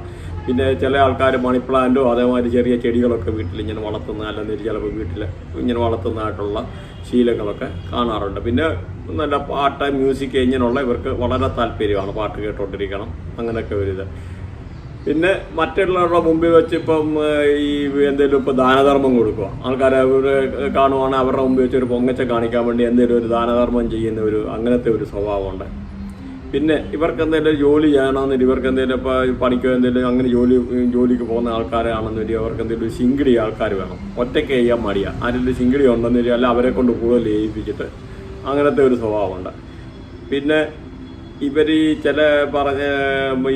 പിന്നെ ചില ആൾക്കാർ മണി പ്ലാന്റോ അതേമാതിരി ചെറിയ ചെടികളൊക്കെ വീട്ടിൽ ഇങ്ങനെ വളർത്തുന്ന അല്ലെങ്കിൽ ചിലപ്പോൾ വീട്ടിൽ ഇങ്ങനെ വളർത്തുന്നതായിട്ടുള്ള ശീലങ്ങളൊക്കെ കാണാറുണ്ട്. പിന്നെ നല്ല പാട്ട് മ്യൂസിക് ഇങ്ങനെയുള്ള ഇവർക്ക് വളരെ താല്പര്യമാണ് പാട്ട് കേട്ടുകൊണ്ടിരിക്കണം അങ്ങനെയൊക്കെ ഒരിത് പിന്നെ മറ്റുള്ളവരുടെ മുമ്പിൽ വെച്ച് ഇപ്പം ഈ എന്തെങ്കിലും ഇപ്പം ദാനധർമ്മം കൊടുക്കുക. ആൾക്കാർ കാണുവാണെങ്കിൽ അവരുടെ മുമ്പിൽ വെച്ച് ഒരു പൊങ്ങച്ച കാണിക്കാൻ വേണ്ടി എന്തെങ്കിലും ഒരു ദാനധർമ്മം ചെയ്യുന്ന ഒരു അങ്ങനത്തെ ഒരു സ്വഭാവമുണ്ട്. പിന്നെ ഇവർക്ക് എന്തെങ്കിലും ജോലി ചെയ്യണമെന്നില്ല ഇവർക്ക് എന്തെങ്കിലും ഇപ്പോൾ പണിക്കോ എന്തെങ്കിലും അങ്ങനെ ജോലി ജോലിക്ക് പോകുന്ന ആൾക്കാരാണെന്നില്ല അവർക്ക് എന്തെങ്കിലും സിംഗിടി ആൾക്കാർ വേണം. ഒറ്റയ്ക്ക് ചെയ്യാൻ മടിയ. ആരെങ്കിലും സിംഗിടി ഉണ്ടെന്നില്ല അല്ല അവരെ കൊണ്ട് കൂടുതൽ ചെയ്യിപ്പിച്ചിട്ട് അങ്ങനത്തെ ഒരു സ്വഭാവമുണ്ട്. പിന്നെ ഇവർ ഈ ചില പറഞ്ഞ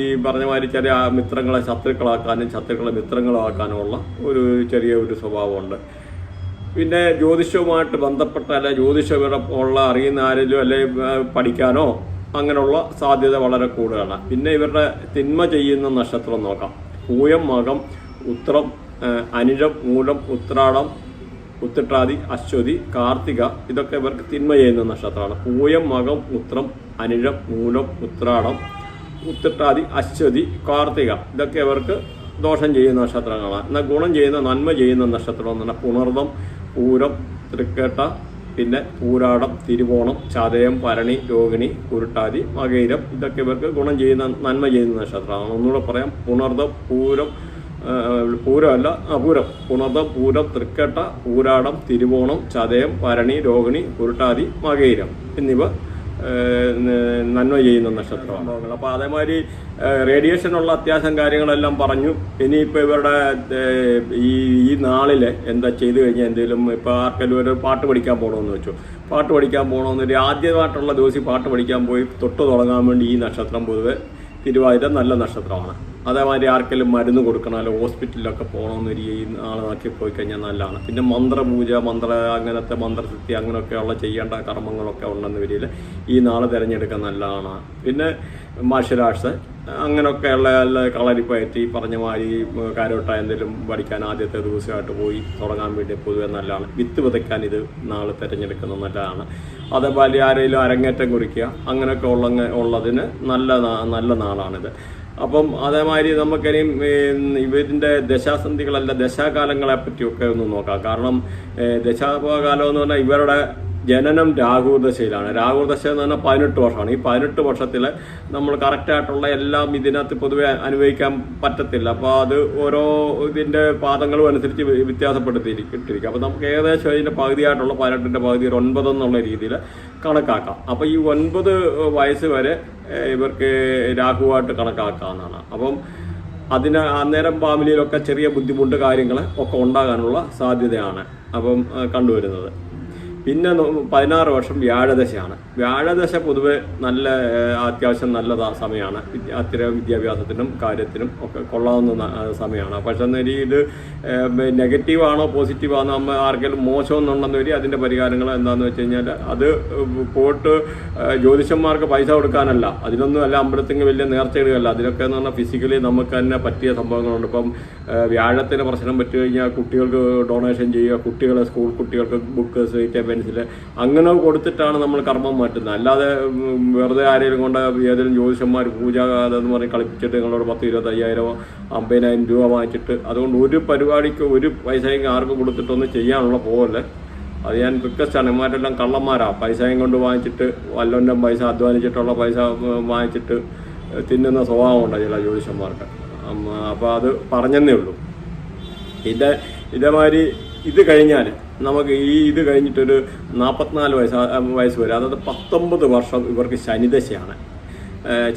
ഈ പറഞ്ഞ മാതിരി ചില മിത്രങ്ങളെ ശത്രുക്കളാക്കാനും ശത്രുക്കളെ മിത്രങ്ങളാക്കാനുമുള്ള ഒരു ചെറിയ ഒരു സ്വഭാവമുണ്ട്. പിന്നെ ജ്യോതിഷവുമായിട്ട് ബന്ധപ്പെട്ട അല്ലെ ഉള്ള അറിയുന്ന ആരെങ്കിലും അല്ലെ പഠിക്കാനോ അങ്ങനെയുള്ള സാധ്യത വളരെ കൂടുതലാണ്. പിന്നെ ഇവരുടെ തിന്മ ചെയ്യുന്ന നക്ഷത്രം നോക്കാം. പൂയം മകം ഉത്രം അനിഴം മൂലം ഉത്രാടം ഉത്തിട്ടാതി അശ്വതി കാർത്തിക ഇതൊക്കെ ഇവർക്ക് തിന്മ ചെയ്യുന്ന നക്ഷത്രമാണ്. പൂയം മകം ഉത്രം അനിഴം മൂലം ഉത്രാടം ഉത്തിട്ടാതി അശ്വതി കാർത്തിക ഇതൊക്കെ ഇവർക്ക് ദോഷം ചെയ്യുന്ന നക്ഷത്രങ്ങളാണ്. എന്നാൽ ഗുണം ചെയ്യുന്ന നന്മ ചെയ്യുന്ന നക്ഷത്രം എന്ന് പറഞ്ഞാൽ പുണർദം പൂരം തൃക്കേട്ട പിന്നെ പൂരാടം തിരുവോണം ചതയം ഭരണി രോഹിണി കുരുട്ടാതി മകൈരം ഇതൊക്കെ ഇവർക്ക് ഗുണം ചെയ്യുന്ന നന്മ ചെയ്യുന്ന നക്ഷത്രമാണ്. ഒന്നുകൂടെ പറയാം. പുണർദം പൂരം പൂരമല്ല അപൂരം. പുണർദ പൂരം തൃക്കട്ട പൂരാടം തിരുവോണം ചതയം ഭരണി രോഹിണി കുരുട്ടാതി മകൈരം എന്നിവ നന്മ ചെയ്യുന്ന നക്ഷത്രമാണ്. അപ്പോൾ അതേമാതിരി റേഡിയേഷനുള്ള അത്യാവശ്യം കാര്യങ്ങളെല്ലാം പറഞ്ഞു. ഇനിയിപ്പോൾ ഇവരുടെ ഈ ഈ നാളിൽ എന്താ ചെയ്തു കഴിഞ്ഞാൽ എന്തെങ്കിലും ഇപ്പോൾ ആർക്കെങ്കിലും ഒരു പാട്ട് പഠിക്കാൻ പോകണമെന്ന് വെച്ചു. പാട്ട് പഠിക്കാൻ പോകണമെന്നൊരു ആദ്യമായിട്ടുള്ള ദിവസം പാട്ട് പഠിക്കാൻ പോയി തൊട്ട് തുടങ്ങാൻ വേണ്ടി ഈ നക്ഷത്രം പൊതുവെ തിരുവാതിര നല്ല നക്ഷത്രമാണ്. അതേമാതിരി ആർക്കെങ്കിലും മരുന്ന് കൊടുക്കണം അല്ലെങ്കിൽ ഹോസ്പിറ്റലിലൊക്കെ പോകണമെന്ന് ഒരു ആളാക്കി പോയി കഴിഞ്ഞാൽ നല്ലതാണ്. പിന്നെ മന്ത്രപൂജ മന്ത്ര അങ്ങനത്തെ മന്ത്രസിദ്ധി അങ്ങനെയൊക്കെയുള്ള ചെയ്യേണ്ട കർമ്മങ്ങളൊക്കെ ഉണ്ടെന്ന് വരിയിൽ ഈ നാളെ തിരഞ്ഞെടുക്കാൻ നല്ലതാണ്. പിന്നെ മാർഷലാർട്സ് അങ്ങനെയൊക്കെയുള്ള കളരിപ്പയറ്റി പറഞ്ഞ മാതിരി കാരോട്ട എന്തെങ്കിലും പഠിക്കാൻ ആദ്യത്തെ ദിവസമായിട്ട് പോയി തുടങ്ങാൻ വേണ്ടി പൊതുവെ നല്ലതാണ്. വിത്ത് വിതയ്ക്കാൻ ഇത് നാളെ തിരഞ്ഞെടുക്കുന്നത് നല്ലതാണ്. അതേപോലെ ആരെങ്കിലും അരങ്ങേറ്റം കുറിക്കുക അങ്ങനെയൊക്കെ ഉള്ള ഉള്ളതിന് നല്ല നല്ല നാളാണിത്. അപ്പം അതേമാതിരി നമുക്കിനിയും ഇവരിന്റെ ദശാസന്ധികളല്ല ദശാകാലങ്ങളെ പറ്റിയൊക്കെ ഒന്ന് നോക്കാം. കാരണം ദശാകാലം എന്ന് പറഞ്ഞാൽ ഇവരുടെ ജനനം രാഹുദശയിലാണ് രാഹുദശ എന്ന് പറഞ്ഞാൽ പതിനെട്ട് വർഷമാണ്. ഈ പതിനെട്ട് വർഷത്തിൽ നമ്മൾ കറക്റ്റായിട്ടുള്ള എല്ലാം ഇതിനകത്ത് പൊതുവെ അനുഭവിക്കാൻ പറ്റത്തില്ല. അപ്പോൾ അത് ഓരോ ഇതിന്റെ പാദങ്ങളും അനുസരിച്ച് വ്യത്യാസപ്പെടുത്തിയിട്ടിരിക്കും അപ്പോൾ നമുക്ക് ഏകദേശം അതിന്റെ പകുതിയായിട്ടുള്ള പതിനെട്ടിന്റെ പകുതി ഒരു ഒൻപത് എന്നുള്ള രീതിയിൽ കണക്കാക്കാം. അപ്പോൾ ഈ ഒൻപത് വയസ്സ് വരെ ഇവർക്ക് രാഘുവായിട്ട് കണക്കാക്കാവുന്നതാണ്. അപ്പം അതിന് അന്നേരം ഫാമിലിയിലൊക്കെ ചെറിയ ബുദ്ധിമുട്ട് കാര്യങ്ങൾ ഒക്കെ ഉണ്ടാകാനുള്ള സാധ്യതയാണ് അപ്പം കണ്ടുവരുന്നത്. പിന്നെ പതിനാറ് വർഷം വ്യാഴദശയാണ്. വ്യാഴദശ പൊതുവെ നല്ല അത്യാവശ്യം നല്ല സമയമാണ് അത്ര വിദ്യാഭ്യാസത്തിനും കാര്യത്തിനും ഒക്കെ കൊള്ളാവുന്ന സമയമാണ് പക്ഷെ എന്നാൽ ഇത് നെഗറ്റീവാണോ പോസിറ്റീവാണോ നമ്മൾ ആർക്കെങ്കിലും മോശമെന്നുണ്ടെന്ന് വരി അതിന്റെ പരിഹാരങ്ങൾ എന്താണെന്ന് വെച്ച് കഴിഞ്ഞാൽ അത് പോട്ട് ജ്യോതിഷന്മാർക്ക് പൈസ കൊടുക്കാനല്ല. അതിനൊന്നും അല്ല അമ്പലത്തിന് വലിയ നേർച്ചയിടുകയല്ല. അതിനൊക്കെ എന്ന് പറഞ്ഞാൽ ഫിസിക്കലി നമുക്ക് തന്നെ പറ്റിയ സംഭവങ്ങളുണ്ട്. ഇപ്പം വ്യാഴത്തിന് പ്രശ്നം പറ്റി കഴിഞ്ഞാൽ കുട്ടികൾക്ക് ഡൊണേഷൻ ചെയ്യുക കുട്ടികളെ സ്കൂൾ കുട്ടികൾക്ക് ബുക്ക് സ്വീറ്റ് പെൻസിൽ അങ്ങനെ കൊടുത്തിട്ടാണ് നമ്മൾ കർമ്മം മാറ്റുന്നത്. അല്ലാതെ വെറുതെ ആരെങ്കിലും കൊണ്ട് ഏതെങ്കിലും ജ്യോതിഷന്മാർ പൂജ അതെന്ന് പറഞ്ഞ് കളിപ്പിച്ചിട്ട് നിങ്ങളോട് പത്ത് ഇരുപത്തയ്യായിരമോ അമ്പതിനായിരം രൂപ വാങ്ങിച്ചിട്ട് അതുകൊണ്ട് ഒരു പരിപാടിക്ക് ഒരു പൈസയും ആർക്കും കൊടുത്തിട്ടൊന്നും ചെയ്യാനുള്ള പോലെ. അത് ഞാൻ റിക്വസ്റ്റാണ് ഇമാരെല്ലാം കള്ളന്മാരാ. പൈസയും കൊണ്ട് വാങ്ങിച്ചിട്ട് വല്ലവന്റെ പൈസ അധ്വാനിച്ചിട്ടുള്ള പൈസ വാങ്ങിച്ചിട്ട് തിന്നുന്ന സ്വഭാവമുണ്ട് ചില ജ്യോതിഷന്മാർക്ക്. അപ്പോൾ അത് പറഞ്ഞെന്നേ ഉള്ളൂ. ഇത് ഇതേമാതിരി ഇത് കഴിഞ്ഞാൽ നമുക്ക് ഈ ഇത് കഴിഞ്ഞിട്ടൊരു നാൽപ്പത്തിനാല് വയസ്സ് വയസ്സ് വരെ അതായത് പത്തൊമ്പത് വർഷം ഇവർക്ക് ശനിദശയാണ്.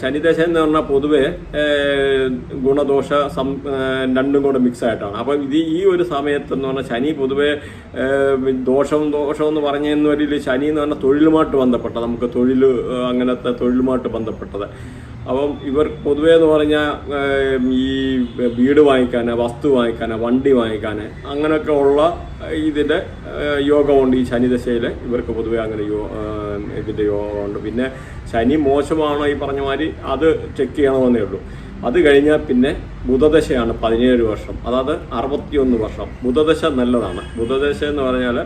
ശനിദശ എന്ന് പറഞ്ഞാൽ പൊതുവെ ഗുണദോഷ സം രണ്ടും കൂടെ മിക്സ് ആയിട്ടാണ്. അപ്പം ഇത് ഈ ഒരു സമയത്ത് എന്ന് പറഞ്ഞാൽ ശനി പൊതുവെ ദോഷവും ദോഷം എന്ന് പറഞ്ഞെന്ന് വരില്ല ശനി എന്ന് പറഞ്ഞാൽ തൊഴിലുമായിട്ട് ബന്ധപ്പെട്ട നമുക്ക് തൊഴിൽ അങ്ങനത്തെ തൊഴിലുമായിട്ട് ബന്ധപ്പെട്ടത്. അപ്പം ഇവർ പൊതുവേ എന്ന് പറഞ്ഞാൽ ഈ വീട് വാങ്ങിക്കാൻ വസ്തു വാങ്ങിക്കാൻ വണ്ടി വാങ്ങിക്കാൻ അങ്ങനെയൊക്കെ ഉള്ള ഇതിന്റെ യോഗമുണ്ട് ഈ ശനിദശയിൽ ഇവർക്ക് പൊതുവേ അങ്ങനെ യോ ഇതിന്റെ യോഗമുണ്ട്. പിന്നെ ശനി മോശമാണോ ഈ പറഞ്ഞ മാതിരി അത് ചെക്ക് ചെയ്യണമെന്നേ ഉള്ളൂ. അത് കഴിഞ്ഞാൽ പിന്നെ ബുധദശയാണ് പതിനേഴ് വർഷം. അതായത് അറുപത്തിയൊന്ന് വർഷം. ബുധദശ നല്ലതാണ്. ബുധദശ എന്ന് പറഞ്ഞാൽ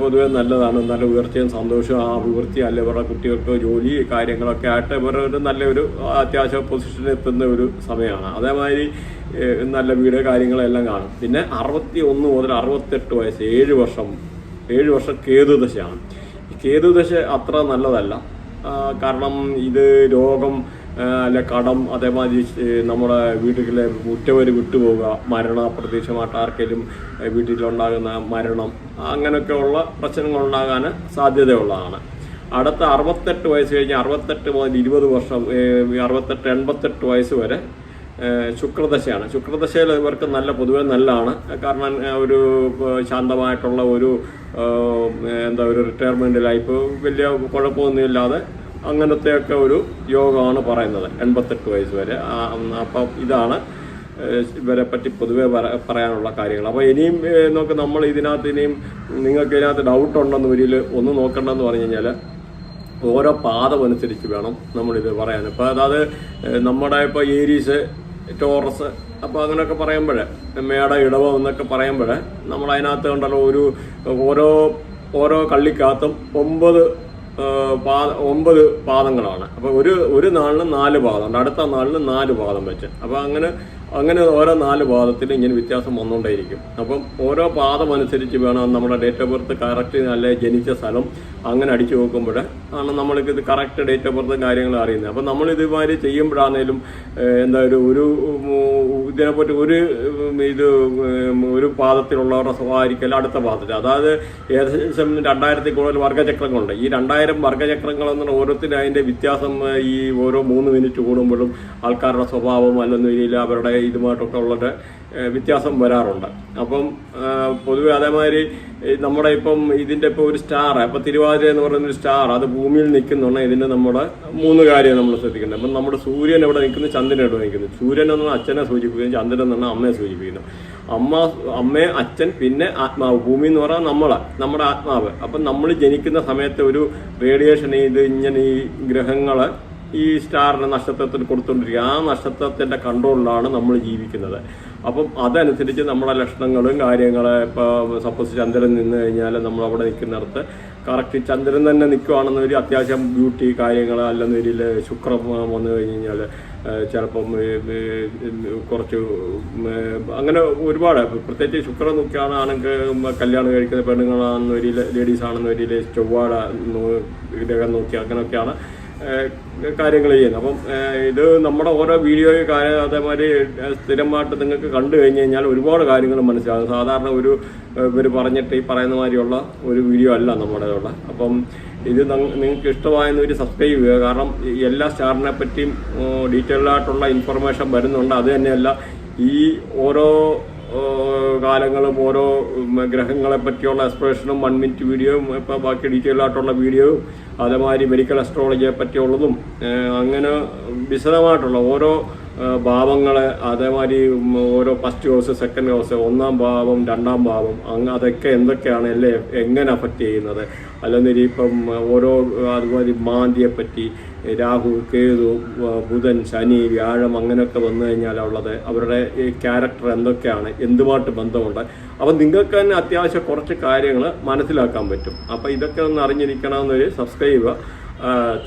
പൊതുവെ നല്ലതാണ്. നല്ല ഉയർച്ചയും സന്തോഷവും ആ അഭിവൃദ്ധി അല്ലെ? ഇവരുടെ കുട്ടികൾക്ക് ജോലി കാര്യങ്ങളൊക്കെ ആയിട്ട് ഇവരുടെ ഒരു നല്ലൊരു അത്യാവശ്യ പൊസിഷനിൽ എത്തുന്ന ഒരു സമയമാണ്. അതേമാതിരി നല്ല വീട് കാര്യങ്ങളെല്ലാം കാണും. പിന്നെ അറുപത്തി ഒന്ന് മുതൽ അറുപത്തെട്ട് വയസ്സ് ഏഴ് വർഷം ഏഴ് വർഷം കേതുദശയാണ്. കേതുദശ അത്ര നല്ലതല്ല. കാരണം ഇത് രോഗം അല്ലെ കടം അതേമാതിരി നമ്മുടെ വീട്ടിലെ ഉറ്റവർ വിട്ടുപോവുക മരണ പ്രതീക്ഷമായിട്ട് ആർക്കെങ്കിലും വീട്ടിലുണ്ടാകുന്ന മരണം അങ്ങനെയൊക്കെയുള്ള പ്രശ്നങ്ങളുണ്ടാകാൻ സാധ്യതയുള്ളതാണ്. അടുത്ത അറുപത്തെട്ട് വയസ്സ് കഴിഞ്ഞ് അറുപത്തെട്ട് മുതൽ ഇരുപത് വർഷം അറുപത്തെട്ട് എൺപത്തെട്ട് വയസ്സ് വരെ ശുക്രദശയാണ്. ശുക്രദശയിൽ ഇവർക്ക് നല്ല പൊതുവെ നല്ലതാണ്. കാരണം ഒരു ശാന്തമായിട്ടുള്ള ഒരു എന്താ ഒരു റിട്ടയർമെന്റ് ലൈഫ് വലിയ കുഴപ്പമൊന്നുമില്ലാതെ അങ്ങനത്തെയൊക്കെ ഒരു യോഗമാണ് പറയുന്നത്. എൺപത്തെട്ട് വയസ്സ് വരെ. അപ്പം ഇതാണ് ഇവരെ പറ്റി പൊതുവെ പറയാനുള്ള കാര്യങ്ങൾ. അപ്പോൾ ഇനിയും നോക്ക് നമ്മൾ ഇതിനകത്ത് ഇനിയും നിങ്ങൾക്ക് ഇതിനകത്ത് ഡൗട്ട് ഉണ്ടെന്ന് ഒരു ഒന്ന് നോക്കണ്ടെന്ന് പറഞ്ഞു കഴിഞ്ഞാൽ ഓരോ പാദം അനുസരിച്ച് വേണം നമ്മളിത് പറയാൻ. ഇപ്പോൾ അതായത് നമ്മുടെ ഇപ്പോൾ ഏരീസ് ടോറസ് അപ്പോൾ അങ്ങനെയൊക്കെ പറയുമ്പോൾ മേട ഇടവം എന്നൊക്കെ പറയുമ്പോൾ നമ്മൾ അതിനകത്ത് കണ്ടല്ലോ ഒരു ഓരോ ഓരോ കള്ളിക്കകത്തും ഒമ്പത് ഏഹ് പാ ഒമ്പത് പാദങ്ങളാണ്. അപ്പോൾ ഒരു ഒരു നാളിന് നാല് പാദമുണ്ട് അടുത്ത നാളിന് നാല് പാദം വെച്ച്. അപ്പോൾ അങ്ങനെ അങ്ങനെ ഓരോ നാല് പാദത്തിൽ ഇങ്ങനെ വ്യത്യാസം വന്നുകൊണ്ടേയിരിക്കും അപ്പം ഓരോ പാദം അനുസരിച്ച് വേണം നമ്മുടെ ഡേറ്റ് ഓഫ് ബർത്ത് കറക്റ്റ് അല്ലെ ജനിച്ച സ്ഥലം അങ്ങനെ അടിച്ചു നോക്കുമ്പോൾ ആണ് നമ്മൾക്ക് ഇത് കറക്റ്റ് ഡേറ്റ് ഓഫ് ബർത്തും കാര്യങ്ങൾ അറിയുന്നത്. അപ്പം നമ്മൾ ഇതുമാതിരി ചെയ്യുമ്പോഴാണേലും എന്താ ഒരു ഇതിനെപ്പറ്റി ഒരു ഇത് ഒരു പാദത്തിലുള്ളവരുടെ സ്വഭാവമായിരിക്കില്ല അടുത്ത പാദത്തിൽ. അതായത് ഏകദേശം രണ്ടായിരത്തി കൂടുതൽ വർഗചക്രങ്ങളുണ്ട്. ഈ രണ്ടായിരം പറഞ്ഞാൽ ഓരോരുത്തരും അതിന്റെ വ്യത്യാസം ഈ ഓരോ മൂന്ന് മിനിറ്റ് കൂടുമ്പോഴും ആൾക്കാരുടെ സ്വഭാവം അല്ലെന്നില്ല അവരുടെ ഇതുമായിട്ടൊക്കെ ഉള്ളത്. വ്യത്യാസം വരാറുണ്ട്. അപ്പം പൊതുവെ അതേമാതിരി നമ്മുടെ ഇപ്പം ഇതിന്റെ ഇപ്പോൾ ഒരു സ്റ്റാർ ഇപ്പം തിരുവാതിര എന്ന് പറയുന്ന ഒരു സ്റ്റാർ അത് ഭൂമിയിൽ നിൽക്കുന്നുണ്ട്. ഇതിന്റെ നമ്മുടെ മൂന്ന് കാര്യം നമ്മൾ ശ്രദ്ധിക്കേണ്ടത്. അപ്പം നമ്മുടെ സൂര്യൻ എവിടെ നിൽക്കുന്നു? ചന്ദ്രൻ എവിടെ നിൽക്കുന്നു? സൂര്യൻ എന്ന് അച്ഛനെ സൂചിപ്പിക്കുന്നു ചന്ദ്രൻ എന്ന് പറഞ്ഞാൽ അമ്മയെ സൂചിപ്പിക്കുന്നു അമ്മ അമ്മയെ അച്ഛൻ പിന്നെ ആത്മാവ്. ഭൂമി എന്ന് പറഞ്ഞാൽ നമ്മളെ നമ്മുടെ ആത്മാവ്. അപ്പം നമ്മൾ ജനിക്കുന്ന സമയത്ത് ഒരു റേഡിയേഷൻ ഇത് ഇങ്ങനെ ഈ ഗ്രഹങ്ങൾ ഈ സ്റ്റാറിന് നക്ഷത്രത്തിൽ കൊടുത്തുകൊണ്ടിരിക്കുക ആ നക്ഷത്രത്തിന്റെ കൺട്രോളിലാണ് നമ്മൾ ജീവിക്കുന്നത്. അപ്പം അതനുസരിച്ച് നമ്മുടെ ലക്ഷണങ്ങളും കാര്യങ്ങളെ ഇപ്പോൾ സപ്പോസ് ചന്ദ്രൻ നിന്ന് കഴിഞ്ഞാൽ നമ്മൾ അവിടെ നിൽക്കുന്നിടത്ത് കറക്റ്റ് ചന്ദ്രൻ തന്നെ നിൽക്കുവാണെന്ന് ഒരു അത്യാവശ്യം ബ്യൂട്ടി കാര്യങ്ങൾ അല്ലെന്ന് രീതിയിൽ ശുക്രം വന്നു കഴിഞ്ഞ് കഴിഞ്ഞാൽ ചിലപ്പം കുറച്ച് അങ്ങനെ ഒരുപാട്. പ്രത്യേകിച്ച് ശുക്രൻ നോക്കുകയാണെങ്കിൽ കല്യാണം കഴിക്കുന്ന പെണ്ണുങ്ങളാണെന്ന ഒരു ലേഡീസ് ആണെന്ന ചൊവ്വാഴ ഗ്രഹം നോക്കി അങ്ങനെയൊക്കെയാണ്. കാര്യങ്ങൾ ചെയ്യുന്നത് അപ്പം ഇത് നമ്മുടെ ഓരോ വീഡിയോ കാര്യം അതേമാതിരി സ്ഥിരമായിട്ട് നിങ്ങൾക്ക് കണ്ടു കഴിഞ്ഞ് കഴിഞ്ഞാൽ ഒരുപാട് കാര്യങ്ങൾ മനസ്സിലാകും. സാധാരണ ഒരു ഇവർ പറഞ്ഞിട്ട് ഈ പറയുന്ന മാതിരിയുള്ള ഒരു വീഡിയോ അല്ല നമ്മുടെ ഉള്ള അപ്പം ഇത് നിങ്ങൾക്ക് ഇഷ്ടമായെന്ന് ഒരു സബ്സ്ക്രൈബ് ചെയ്യുക. കാരണം എല്ലാ സ്റ്റാറിനെ പറ്റിയും ഡീറ്റെയിൽഡായിട്ടുള്ള ഇൻഫർമേഷൻ വരുന്നുണ്ട്. അത് തന്നെയല്ല ഈ ഓരോ കാലങ്ങളും ഓരോ ഗ്രഹങ്ങളെ പറ്റിയുള്ള എക്സ്പ്രഷനും വൺ മിനിറ്റ് വീഡിയോയും ഇപ്പോൾ ബാക്കി ഡീറ്റെയിൽ ആയിട്ടുള്ള വീഡിയോയും അതേമാതിരി മെഡിക്കൽ അസ്ട്രോളജിയെ പറ്റിയുള്ളതും അങ്ങനെ വിശദമായിട്ടുള്ള ഓരോ ഭാവങ്ങൾ അതേമാതിരി ഓരോ ഫസ്റ്റ് ഹൗസ് സെക്കൻഡ് ഹൗസ് ഒന്നാം ഭാവം രണ്ടാം ഭാവം അങ്ങ് അതൊക്കെ എന്തൊക്കെയാണ് അല്ലേ എങ്ങനെ അഫക്റ്റ് ചെയ്യുന്നത്? അല്ലെങ്കിൽ ഇപ്പം ഓരോ അതുമാതിരി മാന്തിയെ പറ്റി രാഹു കേതു ബുധൻ ശനി വ്യാഴം അങ്ങനെയൊക്കെ വന്നു കഴിഞ്ഞാൽ ഉള്ളത് അവരുടെ ഈ ക്യാരക്ടർ എന്തൊക്കെയാണ് എന്തുമായിട്ട് ബന്ധമുണ്ട്. അപ്പം നിങ്ങൾക്ക് തന്നെ അത്യാവശ്യം കുറച്ച് കാര്യങ്ങൾ മനസ്സിലാക്കാൻ പറ്റും. അപ്പം ഇതൊക്കെ ഒന്ന് അറിഞ്ഞിരിക്കണമെന്നൊരു സബ്സ്ക്രൈബ് ചെയ്യുക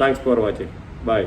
താങ്ക്സ് ഫോർ വാച്ചിങ് ബൈ